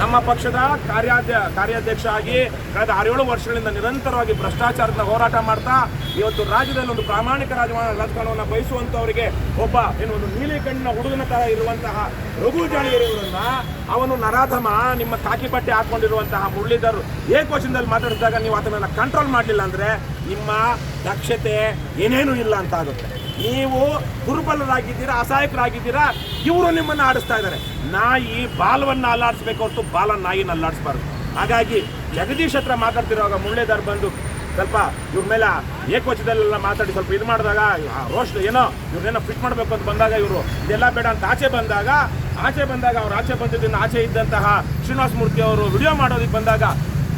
ನಮ್ಮ ಪಕ್ಷದ ಕಾರ್ಯಾಧ್ಯ ಕಾರ್ಯಾಧ್ಯಕ್ಷ ಆಗಿ ಕಳೆದ ಆರೇಳು ವರ್ಷಗಳಿಂದ ನಿರಂತರವಾಗಿ ಭ್ರಷ್ಟಾಚಾರದ ಹೋರಾಟ ಮಾಡ್ತಾ, ಇವತ್ತು ರಾಜ್ಯದಲ್ಲಿ ಒಂದು ಪ್ರಾಮಾಣಿಕ ರಾಜಮಾನ ರಾಜಕಾರಣವನ್ನು ಬಯಸುವಂತವರಿಗೆ ಒಬ್ಬ ಏನು ಒಂದು ನೀಲಿ ಕಣ್ಣಿನ ಹುಡುಗನ ತರ ಇರುವಂತಹ ರಘು ಜಾಣಿಯರಿವರನ್ನ ಅವನು ನರಾಧಮ, ನಿಮ್ಮ ಕಾಕಿ ಬಟ್ಟೆ ಹಾಕೊಂಡಿರುವಂತಹ ಮುರಳೀಧರ್ ಏಕವಚನದಲ್ಲಿ ಮಾತಾಡಿದಾಗ ನೀವು ಅದನ್ನೆಲ್ಲ ಕಂಟ್ರೋಲ್ ಮಾಡಲಿಲ್ಲ ಅಂದ್ರೆ ನಿಮ್ಮ ದಕ್ಷತೆ ಏನೇನೂ ಇಲ್ಲ ಅಂತ ಆಗುತ್ತೆ. ನೀವು ದುರ್ಬಲರಾಗಿದ್ದೀರಾ, ಅಸಹಾಯಕರಾಗಿದ್ದೀರಾ, ಇವರು ನಿಮ್ಮನ್ನು ಆಡಿಸ್ತಾ ಇದ್ದಾರೆ. ನಾಯಿ ಬಾಲವನ್ನ ಅಲ್ಲಾಡಿಸ್ಬೇಕು ಹೊರತು ಬಾಲ ನಾಯಿನ ಅಲ್ಲಾಡಿಸ್ಬಾರ್ದು. ಹಾಗಾಗಿ ಜಗದೀಶ್ ಹತ್ರ ಮಾತಾಡ್ತಿರುವಾಗ ಮುರಳೀಧರ್ ಬಂದು ಸ್ವಲ್ಪ ಇವ್ರ ಮೇಲೆ ಏಕೋಚದಲ್ಲೆಲ್ಲ ಮಾತಾಡಿ ಸ್ವಲ್ಪ ಇದು ಮಾಡಿದಾಗ ರೋಸ್ಟ್ ಏನೋ ಇವ್ರನ್ನೇನೋ ಫಿಟ್ ಮಾಡಬೇಕು ಅಂತ ಬಂದಾಗ ಇವರು ಇದೆಲ್ಲ ಬೇಡ ಅಂತ ಆಚೆ ಬಂದಾಗ ಆಚೆ ಬಂದಾಗ ಅವ್ರು ಆಚೆ ಬಂದಿದ್ದನ್ನು ಆಚೆ ಇದ್ದಂತಹ ಶ್ರೀನಿವಾಸ ಮೂರ್ತಿ ಅವರು ವಿಡಿಯೋ ಮಾಡೋದಕ್ಕೆ ಬಂದಾಗ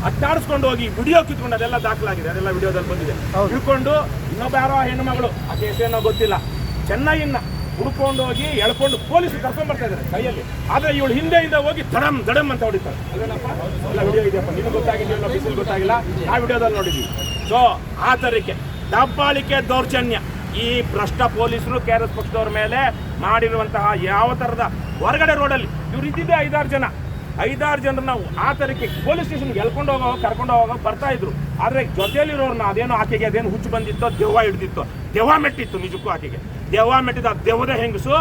ಅಟ್ಟಾಡಿಸ್ಕೊಂಡು ಹೋಗಿ ವಿಡಿಯೋ ಕಿತ್ಕೊಂಡು ಅದೆಲ್ಲ ದಾಖಲಾಗಿದೆ. ಅದೆಲ್ಲ ವಿಡಿಯೋದಲ್ಲಿ ಬಂದಿದೆ. ಇಟ್ಕೊಂಡು ಇನ್ನೊಬ್ಬ ಯಾರೋ ಹೆಣ್ಣು ಮಗಳು ಆ ಕೇಸೇನೋ ಗೊತ್ತಿಲ್ಲ. ಚೆನ್ನೈನ ಹುಡ್ಕೊಂಡು ಹೋಗಿ ಎಳ್ಕೊಂಡು ಪೊಲೀಸ್ ಕರ್ಕೊಂಡ್ ಬರ್ತಾ ಇದ್ದಾರೆ ಕೈಯಲ್ಲಿ. ಆದ್ರೆ ಇವಳು ಹಿಂದೆಯಿಂದ ಹೋಗಿ ದಡಮ್ ದಡಮ್ ಅಂತ ಹೊಡಿತಾರೆ. ಎಲ್ಲ ವಿಡಿಯೋ ಇದೆಯಪ್ಪ. ನಿಮ್ಗೆ ಗೊತ್ತಾಗಿದೆಯಲ್ಲ ಬಿಸಿಲು ಗೊತ್ತಾಗಿಲ್ಲ. ಆ ವಿಡಿಯೋದಲ್ಲಿ ನೋಡಿದ್ವಿ. ಸೊ ಆ ತರಕ್ಕೆ ದಬ್ಬಾಳಿಕೆ ದೌರ್ಜನ್ಯ. ಈ ಭ್ರಷ್ಟ ಪೊಲೀಸರು ಕೆ ಆರ್ ಪಕ್ಷದವ್ರ ಮೇಲೆ ಮಾಡಿರುವಂತಹ ಯಾವ ತರದ ಹೊರಗಡೆ ರೋಡಲ್ಲಿ ಇವ್ರು ಇದ್ದಿದ್ದೆ ಐದಾರು ಜನ. ಐದಾರು ಜನರನ್ನ ಆ ತರಕ್ಕೆ ಪೊಲೀಸ್ ಸ್ಟೇಷನ್ಗೆ ಎಳ್ಕೊಂಡು ಹೋಗೋ, ಕರ್ಕೊಂಡು ಹೋಗೋ ಬರ್ತಾ ಇದ್ರು. ಆದರೆ ಜೊತೆಯಲ್ಲಿರೋರ್ನ ಅದೇನೋ ಆಕೆಗೆ ಅದೇನು ಹುಚ್ಚು ಬಂದಿತ್ತೋ, ದೆವ್ವ ಹಿಡ್ದಿತ್ತು, ದೆವ್ವ ಮೆಟ್ಟಿತ್ತು ನಿಜಕ್ಕೂ ಆಕೆಗೆ. ದೆವ್ವ ಮೆಟ್ಟಿದ ದೆವ್ವದ ಹೆಂಗಸು?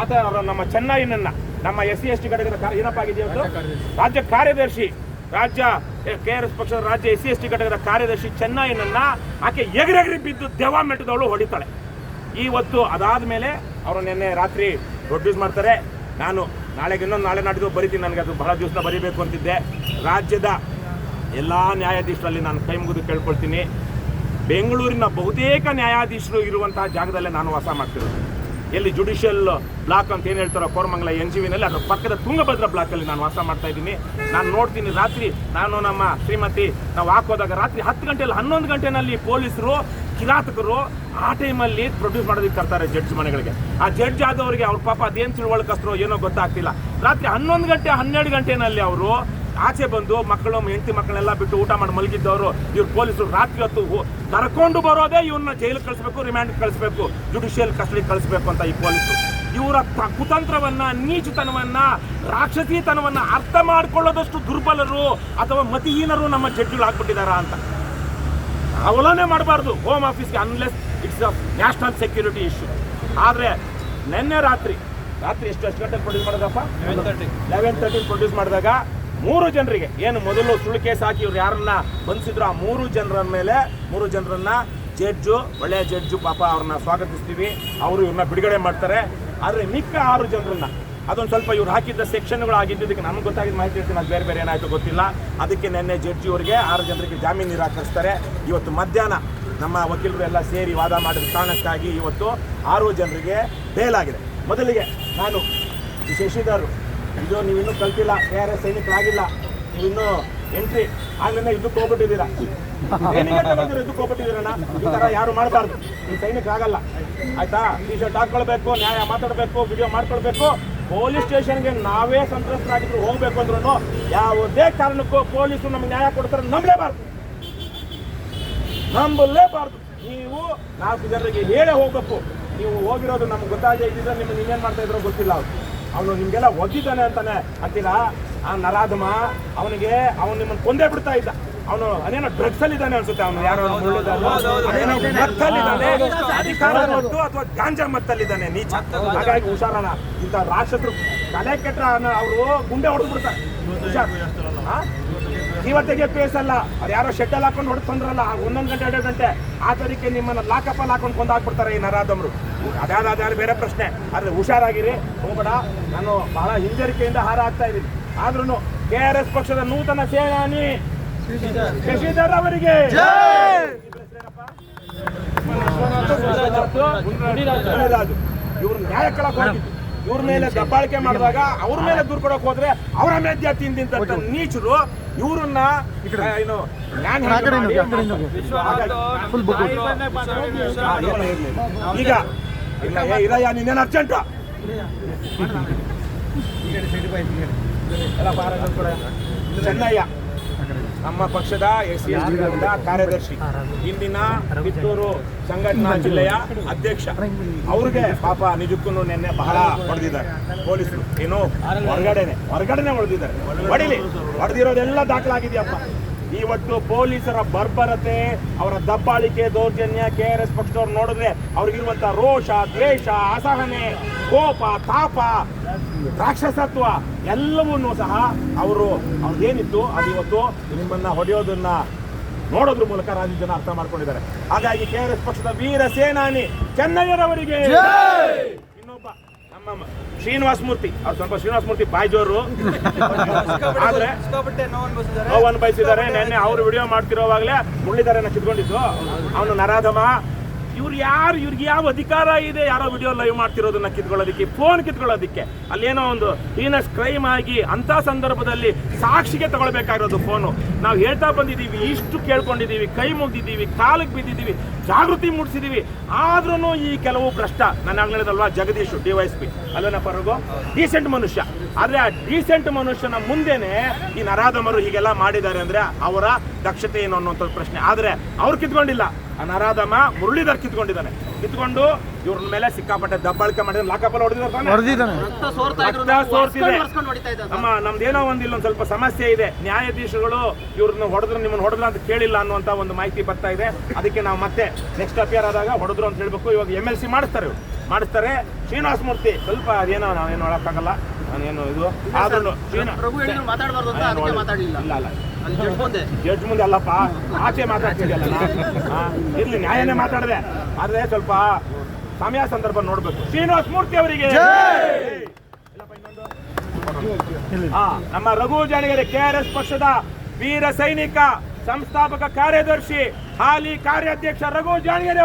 ಆತ ಅವ್ರ ನಮ್ಮ ಚೆನ್ನೈನನ್ನ ನಮ್ಮ ಎಸ್ ಸಿ ಎಸ್ ಟಿ ಘಟಕದ ಏನಪ್ಪ ಆಗಿದೆ ಇವತ್ತು? ರಾಜ್ಯ ಕಾರ್ಯದರ್ಶಿ. ರಾಜ್ಯ ಕೆ ಆರ್ ಎಸ್ ಪಕ್ಷದ ರಾಜ್ಯ ಎಸ್ ಸಿ ಎಸ್ ಟಿ ಘಟಕದ ಕಾರ್ಯದರ್ಶಿ ಚೆನ್ನೈನನ್ನ ಆಕೆ ಎಗರೆಗರಿ ಬಿದ್ದು ದೆವ್ವ ಮೆಟ್ಟಿದವಳು ಹೊಡಿತಾಳೆ. ಇವತ್ತು ಅದಾದ ಮೇಲೆ ಅವರು ನಿನ್ನೆ ರಾತ್ರಿ ಪ್ರೊಡ್ಯೂಸ್ ಮಾಡ್ತಾರೆ. ನಾನು ನಾಳೆಗೆ ಇನ್ನೊಂದು ನಾಳೆ ನಾಡಿದ್ದು ಬರಿತೀನಿ ನನಗೆ ಅದು ಬಹಳ ದಿವಸ ಬರಿಬೇಕು ಅಂತಿದ್ದೆ. ರಾಜ್ಯದ ಎಲ್ಲ ನ್ಯಾಯಾಧೀಶರಲ್ಲಿ ನಾನು ಕೈ ಮುಗಿದು ಕೇಳ್ಕೊಳ್ತೀನಿ. ಬೆಂಗಳೂರಿನ ಬಹುತೇಕ ನ್ಯಾಯಾಧೀಶರು ಇರುವಂತಹ ಜಾಗದಲ್ಲೇ ನಾನು ವಾಸ ಮಾಡ್ತಿರೋದು. ಎಲ್ಲಿ ಜುಡಿಷಿಯಲ್ ಬ್ಲಾಕ್ ಅಂತ ಏನು ಹೇಳ್ತಾರೋ ಕೋರಮಂಗಲ ಎನ್ ಜಿ ವಿನಲ್ಲಿ ಅದರ ಪಕ್ಕದ ತುಂಗಭದ್ರಾ ಬ್ಲಾಕಲ್ಲಿ ನಾನು ವಾಸ ಮಾಡ್ತಾ ಇದ್ದೀನಿ. ನಾನು ನೋಡ್ತೀನಿ ರಾತ್ರಿ, ನಾನು ನಮ್ಮ ಶ್ರೀಮತಿ, ನಾವು ಹಾಕೋದಾಗ ರಾತ್ರಿ ಹತ್ತು ಗಂಟೆಯಲ್ಲಿ ಹನ್ನೊಂದು ಗಂಟೆನಲ್ಲಿ ಪೊಲೀಸರು, ಕಿರಾತಕರು ಆ ಟೈಮಲ್ಲಿ ಪ್ರೊಡ್ಯೂಸ್ ಮಾಡೋದಕ್ಕೆ ತರ್ತಾರೆ ಜಡ್ಜ್ ಮನೆಗಳಿಗೆ. ಆ ಜಡ್ಜ್ ಆದವರಿಗೆ ಅವ್ರ ಪಾಪ ಅದೇನು ತಿಳುವಳಿಕಸ್ತರೋ ಏನೋ ಗೊತ್ತಾಗ್ತಿಲ್ಲ. ರಾತ್ರಿ ಹನ್ನೊಂದು ಗಂಟೆ, ಹನ್ನೆರಡು ಗಂಟೆನಲ್ಲಿ ಅವರು ಆಚೆ ಬಂದು ಮಕ್ಕಳು ಹೆಂಡತಿ ಮಕ್ಕಳೆಲ್ಲ ಬಿಟ್ಟು ಊಟ ಮಾಡಿ ಮಲಗಿದ್ದವರು ಇವ್ರು ಪೊಲೀಸರು ರಾತ್ರಿ ಹೊತ್ತು ಕರ್ಕೊಂಡು ಬರೋದೇ ಇವ್ರನ್ನ ಜೈಲಿಗೆ ಕಳಿಸ್ಬೇಕು ರಿಮ್ಯಾಂಡ್ ಕಳಿಸ್ಬೇಕು ಜುಡಿಷಿಯಲ್ ಕಸ್ಟಡಿ ಕಳಿಸ್ಬೇಕು ಅಂತ ಈ ಪೊಲೀಸರು. ಇವರ ಕುತಂತ್ರವನ್ನ ನೀಚತನವನ್ನ ರಾಕ್ಷಸೀತನವನ್ನ ಅರ್ಥ ಮಾಡ್ಕೊಳ್ಳೋದಷ್ಟು ದುರ್ಬಲರು ಅಥವಾ ಮತಿಹೀನರು ನಮ್ಮ ಜಡ್ಜಿಗಳು ಹಾಕ್ಬಿಟ್ಟಿದಾರ ಅಂತ. ಅವಲನೆ ಮಾಡಬಾರ್ದು ಹೋಮ್ ಆಫೀಸ್ಗೆ unless it's a national security issue ಆದರೆ ನಿನ್ನೆ ರಾತ್ರಿ ರಾತ್ರಿ ಎಷ್ಟು ಎಷ್ಟು ಗಂಟೆಗೆ ಪ್ರೊಡ್ಯೂಸ್ ಮಾಡೋದಪ್ಪ ಲೆವೆನ್ ತರ್ಟಿ ಪ್ರೊಡ್ಯೂಸ್ ಮಾಡಿದಾಗ ಮೂರು ಜನರಿಗೆ, ಏನು ಮೊದಲು ಸುಳ್ಳು ಕೇಸ್ ಹಾಕಿ ಇವ್ರು ಯಾರನ್ನ ಬಂಧಿಸಿದ್ರು ಆ ಮೂರು ಜನರ ಮೇಲೆ, ಮೂರು ಜನರನ್ನ ಜಡ್ಜು, ಒಳ್ಳೆಯ ಜಡ್ಜು, ಪಾಪ ಅವ್ರನ್ನ ಸ್ವಾಗತಿಸ್ತೀವಿ, ಅವರು ಇವ್ರನ್ನ ಬಿಡುಗಡೆ ಮಾಡ್ತಾರೆ. ಆದರೆ ಮಿಕ್ಕ ಆರು ಜನರನ್ನ, ಅದೊಂದು ಸ್ವಲ್ಪ ಇವ್ರು ಹಾಕಿದ್ದ ಸೆಕ್ಷನ್ಗಳು ಆಗಿದ್ದಕ್ಕೆ ನಮ್ಗೆ ಗೊತ್ತಾಗಿದ್ದ ಮಾಹಿತಿ ಹೇಳ್ತೀನಿ, ಅದು ಬೇರೆ ಬೇರೆ ಏನಾಯಿತು ಗೊತ್ತಿಲ್ಲ. ಅದಕ್ಕೆ ನಿನ್ನೆ ಜಡ್ಜಿ ಅವರಿಗೆ ಆರು ಜನರಿಗೆ ಜಾಮೀನು ನಿರಾಕರಿಸ್ತಾರೆ. ಇವತ್ತು ಮಧ್ಯಾಹ್ನ ನಮ್ಮ ವಕೀಲರು ಎಲ್ಲ ಸೇರಿ ವಾದ ಮಾಡಿದ ಕಾರಣಕ್ಕಾಗಿ ಇವತ್ತು ಆರು ಜನರಿಗೆ ಬೇಲ್ ಆಗಿದೆ. ಮೊದಲಿಗೆ ನಾನು ಶಶಿಧರ್ ಇದು ನೀವಿನ್ನೂ ಕಲ್ತಿಲ್ಲ ಕೆ ಆರ್ ಎಸ್ ಸೈನಿಕರಾಗಿಲ್ಲ, ನೀವಿನ್ನೂ ಎಂಟ್ರಿ ಆಗ್ಲಿಂದ ಇದಕ್ಕೆ ಹೋಗ್ಬಿಟ್ಟಿದ್ದೀರಾ? ಇದಕ್ಕೆ ಈ ಥರ ಯಾರು ಮಾಡಬಾರ್ದು. ಸೈನಿಕ ಆಗಲ್ಲ ಆಯ್ತಾ? ಟೀ ಶರ್ಟ್ ಹಾಕೊಳ್ಬೇಕು ನ್ಯಾಯ ಮಾತಾಡಬೇಕು ವಿಡಿಯೋ ಮಾಡ್ಕೊಳ್ಬೇಕು. ಪೊಲೀಸ್ ಸ್ಟೇಷನ್ಗೆ ನಾವೇ ಸಂತ್ರಸ್ತರಾಗಿದ್ರು ಹೋಗ್ಬೇಕು ಅಂದ್ರೂ ಯಾವುದೇ ಕಾರಣಕ್ಕೂ ಪೊಲೀಸರು ನಮ್ಗೆ ನ್ಯಾಯ ಕೊಡ್ತಾರೆ ನಂಬಲೇಬಾರ್ದು. ನಂಬಲೇಬಾರ್ದು. ನೀವು ನಾಲ್ಕು ಜನರಿಗೆ ಹೇಳೇ ಹೋಗಬೇಕು. ನೀವು ಹೋಗಿರೋದು ನಮ್ಗೆ ಗೊತ್ತಾಗದೆ ಇದ್ದಿದ್ರೆ ನಿಮ್ಮನ್ನ ಇನ್ನೇನು ಮಾಡ್ತಾ ಇದ್ರೋ ಗೊತ್ತಿಲ್ಲ ಅವ್ರು. ಅವನು ನಿಮ್ಗೆಲ್ಲ ಒದ್ದಿದ್ದಾನೆ ಅಂತಾನೆ ಅಂತೀರಾ ಆ ನರಾಧಮ ಅವನಿಗೆ ಅವನು ನಿಮ್ಮನ್ನು ಕೊಂದೇ ಬಿಡ್ತಾ ಇದ್ದ. ಅವನು ಅದೇನೋ ಡ್ರಗ್ಸ್ ಅಲ್ಲಿ ಇದ್ದಾನೆ ಅನ್ಸುತ್ತೆ ಅವನು. ಯಾರೋ ಅಧಿಕಾರ ಮತ್ತು ಅಥವಾ ಗಾಂಜಾ ಮತ್ತಲ್ಲಿದ್ದಾನೆ ನೀಚ? ಹಾಗಾಗಿ ಹುಷಾರಣ. ಇಂಥ ರಾಕ್ಷಸರು ತಲೆ ಕೆಟ್ಟ ಅವರು ಗುಂಡೆ ಹೊಡೆದು ಬಿಡ್ತಾರೆ. ಹುಷಾರ್ ಪೇಸ್ ಅಲ್ಲ ಅವ್ರು ಯಾರೋ ಶೆಟ್ಟಲ್ ಹಾಕೊಂಡು ಹೊಡೆದು ತಂದ್ರಲ್ಲ ಆ ಒಂದೊಂದು ಗಂಟೆ ಎರಡು ಗಂಟೆ. ಆ ತರೀಕೆ ನಿಮ್ಮನ್ನ ಲಾಕಪ್ ಅಲ್ಲಿ ಹಾಕೊಂಡು ಕೊಂದಾಕ್ಬಿಡ್ತಾರೆ ಈ ನರಾದಮ್ರು ಅದಾದ ಅದಾದ್ರೆ ಬೇರೆ ಪ್ರಶ್ನೆ. ಆದ್ರೆ ಹುಷಾರಾಗಿರಿ ಹೋಗ್ಬೇಡ. ನಾನು ಬಹಳ ಹಿಂಜರಿಕೆಯಿಂದ ಹಾರ ಆಗ್ತಾ ಇದ್ದೀನಿ. ಆದ್ರೂ ಕೆ ಆರ್ ಎಸ್ ಪಕ್ಷದ ನೂತನ ಸೇನಾನಿ ಶಶಿಧರ್ ಅವರಿಗೆ. ಇವ್ರು ನ್ಯಾಯ ಕೇಳಕ್ ಹೋಗಿದ್ದು ಇವ್ರ ಮೇಲೆ ದಬ್ಬಾಳಿಕೆ ಮಾಡಿದಾಗ ಅವ್ರ ಮೇಲೆ ದುಡ್ಡು ಕೊಡಕ್ ಹೋದ್ರೆ ಅವರ ಮೇದ್ಯ ತಿಂದಿಂತ ನೀಚರು ಇವ್ರನ್ನ ಏನು. ಈಗ ಇಲ್ಲ ಇರಯ್ಯ ನೀನೇನು ಅರ್ಜೆಂಟ್ ಚೆನ್ನಯ್ಯ. ನಮ್ಮ ಪಕ್ಷದ ಎಸ್ ಸಿ ಎಸ್ ಕಾರ್ಯದರ್ಶಿ. ಇಂದಿನ ಕಿತ್ತೂರು ಸಂಘಟನಾ ಜಿಲ್ಲೆಯ ಅಧ್ಯಕ್ಷ. ಅವ್ರಿಗೆ ಪಾಪ ನಿಜಕ್ಕೂ ನಿನ್ನೆ ಬಹಳ ಹೊಡೆದಿದ್ದಾರೆ. ಪೊಲೀಸರು. ಏನು ಹೊರಗಡೆನೆ ಹೊರಗಡೆನೆ ಹೊಡೆದಿದ್ದಾರೆ. ಹೊಡಿಲಿ, ಹೊಡೆದಿರೋದೆಲ್ಲ ದಾಖಲಾಗಿದೆಯಪ್ಪ. ಇವತ್ತು ಪೊಲೀಸರ ಬರ್ಬರತೆ, ಅವರ ದಬ್ಬಾಳಿಕೆ, ದೌರ್ಜನ್ಯ, ಕೆ ಆರ್ ಎಸ್ ಪಕ್ಷದವ್ರು ನೋಡಿದ್ರೆ ಅವ್ರಿಗಿರುವಂತ ರೋಷ, ದ್ವೇಷ, ಅಸಹನೆ, ಕೋಪ, ತಾಪ ರಾಕ್ಷಸತ್ವ ಎಲ್ಲವನ್ನೂ ಸಹ ಅವರು ಅವ್ರಿಗೇನಿತ್ತು ಅದು ಇವತ್ತು ನಿಮ್ಮನ್ನ ಹೊಡೆಯೋದನ್ನ ನೋಡೋದ್ರ ಮೂಲಕ ರಾಜ್ಯ ಜನ ಅರ್ಥ ಮಾಡ್ಕೊಂಡಿದ್ದಾರೆ. ಹಾಗಾಗಿ ಕೆ ಆರ್ ಎಸ್ ಪಕ್ಷದ ವೀರ ಸೇನಾನಿ ಚೆನ್ನಯ್ಯರವರಿಗೆ ಇನ್ನೊಬ್ಬ ನಮ್ಮ ಶ್ರೀನಿವಾಸ ಮೂರ್ತಿ. ಅವ್ರು ಸ್ವಲ್ಪ ಶ್ರೀನಿವಾಸ ಮೂರ್ತಿ ಬಾಯ್ಜೋರು. ಆದ್ರೆ ನೋವನ್ನು ಬಯಸಿದ್ದಾರೆ. ನಿನ್ನೆ ಅವ್ರು ವಿಡಿಯೋ ಮಾಡ್ತಿರೋವಾಗಲೇ ಮುಳ್ಳಿದಾರೆನ ಕಿತ್ಕೊಂಡಿದ್ದು. ಅವನು ನರಾಧಮ ಇವ್ರು ಯಾರು, ಇವ್ರಿಗೆ ಯಾವ ಅಧಿಕಾರ ಇದೆ, ಯಾರೋ ವಿಡಿಯೋ ಲೈವ್ ಮಾಡ್ತಿರೋದನ್ನ ಕಿತ್ಕೊಳ್ಳೋದಕ್ಕೆ ಫೋನ್ ಕಿತ್ಕೊಳ್ಳೋದಕ್ಕೆ. ಅಲ್ಲೇನೋ ಒಂದು ಹೀನಸ್ ಕ್ರೈಮ್ ಆಗಿ ಅಂಥ ಸಂದರ್ಭದಲ್ಲಿ ಸಾಕ್ಷಿಗೆ ತಗೊಳ್ಬೇಕಾಗಿರೋದು ಫೋನು ನಾವು ಹೇಳ್ತಾ ಬಂದಿದ್ದೀವಿ, ಇಷ್ಟು ಕೇಳ್ಕೊಂಡಿದ್ದೀವಿ, ಕೈ ಮುಗ್ದಿದ್ದೀವಿ, ಕಾಲಿಗೆ ಬಿದ್ದಿದ್ದೀವಿ, ಜಾಗೃತಿ ಮೂಡಿಸಿದ್ದೀವಿ. ಆದ್ರೂ ಈ ಕೆಲವು ಭ್ರಷ್ಟ, ನಾನು ಹೇಳಿದಲ್ವಾ Jagadish, D Y S P. ಅಲ್ಲೇನ ಪರಗು ಡೀಸೆಂಟ್ ಮನುಷ್ಯ. ಆದ್ರೆ ಆ ಡೀಸೆಂಟ್ ಮನುಷ್ಯನ ಮುಂದೆನೆ ಈ ನರಾಧಮರು ಹೀಗೆಲ್ಲ ಮಾಡಿದ್ದಾರೆ ಅಂದ್ರೆ ಅವರ ದಕ್ಷತೆ ಏನು ಅನ್ನುವಂಥ ಪ್ರಶ್ನೆ. ಆದರೆ ಅವ್ರು ಕಿತ್ಕೊಂಡಿಲ್ಲ. ಆ ನರಾಧಮ ಮುರಳೀಧರ್ ಕಿತ್ಕೊಂಡಿದ್ದಾನೆ. ಕಿತ್ಕೊಂಡು ಇವ್ರ ಮೇಲೆ ಸಿಕ್ಕಾಪಟ್ಟೆ ದಬ್ಬಾಳಿಕೆ ಮಾಡಿದ್ರೆ ಲಾಕಪಲ್ಲ ಹೊಡೆದಿದ್ದಾರೆ ಅಮ್ಮ ನಮ್ದೇನೋ ಒಂದು ಇಲ್ಲೊಂದು ಸ್ವಲ್ಪ ಸಮಸ್ಯೆ ಇದೆ. ನ್ಯಾಯಾಧೀಶಗಳು ಇವ್ರನ್ನ ಹೊಡೆದ್ರು ನಿಮ್ಮನ್ನ ಹೊಡೆದ್ರ ಅಂತ ಕೇಳಿಲ್ಲ ಅನ್ನುವಂತ ಒಂದು ಮಾಹಿತಿ ಬರ್ತಾ ಇದೆ. ಅದಕ್ಕೆ ನಾವು ಮತ್ತೆ ನೆಕ್ಸ್ಟ್ ಅಪಿಯರ್ ಆದಾಗ ಹೊಡೆದ್ರು ಅಂತ ಹೇಳ್ಬೇಕು. ಇವಾಗ ಎಂ ಎಲ್ ಸಿ ಮಾಡಿಸ್ತಾರೆ ಇವ್ರು. ಮಾಡಿಸ್ತಾರೆ. ಶ್ರೀನಿವಾಸ ಮೂರ್ತಿ ಸ್ವಲ್ಪ ಅದೇನೋ ನಾವೇನು ಹೇಳಕ್ಕಾಗಲ್ಲ. ನಾನೇನು ಇದು? ಆದ್ರೂ ಶ್ರೀನಿವಾಸ ಹೇಳಿದ್ರು ಮಾತಾಡಬಾರ್ದು ಅಂತ ಅದಕ್ಕೆ ಮಾತಾಡಲಿಲ್ಲ. ಇಲ್ಲ ಅಲ್ಲಿ ಜಡ್ಜ್ ಮುಂದೆ. ಅಲ್ಲಪ್ಪ. ಆಚೆ ಮಾತಾಡ್ತಿದ್ಯಲ್ಲ ಇಲ್ಲಿ ಇರ್ಲಿ ನ್ಯಾಯನೇ ಮಾತಾಡಿದೆ. ಆದ್ರೆ ಸ್ವಲ್ಪ ಸಮಯ ಸಂದರ್ಭ ನೋಡ್ಬೇಕು. ಶ್ರೀನಿವಾಸ ಮೂರ್ತಿ ಅವರಿಗೆ. ಹಾ, ನಮ್ಮ Raghu Janigere K R S ಪಕ್ಷದ ವೀರ ಸೈನಿಕ ಸಂಸ್ಥಾಪಕ ಕಾರ್ಯದರ್ಶಿ ಹಾಲಿ ಕಾರ್ಯಾಧ್ಯಕ್ಷ ರಘು ಜಾಣಿಗೆರೆ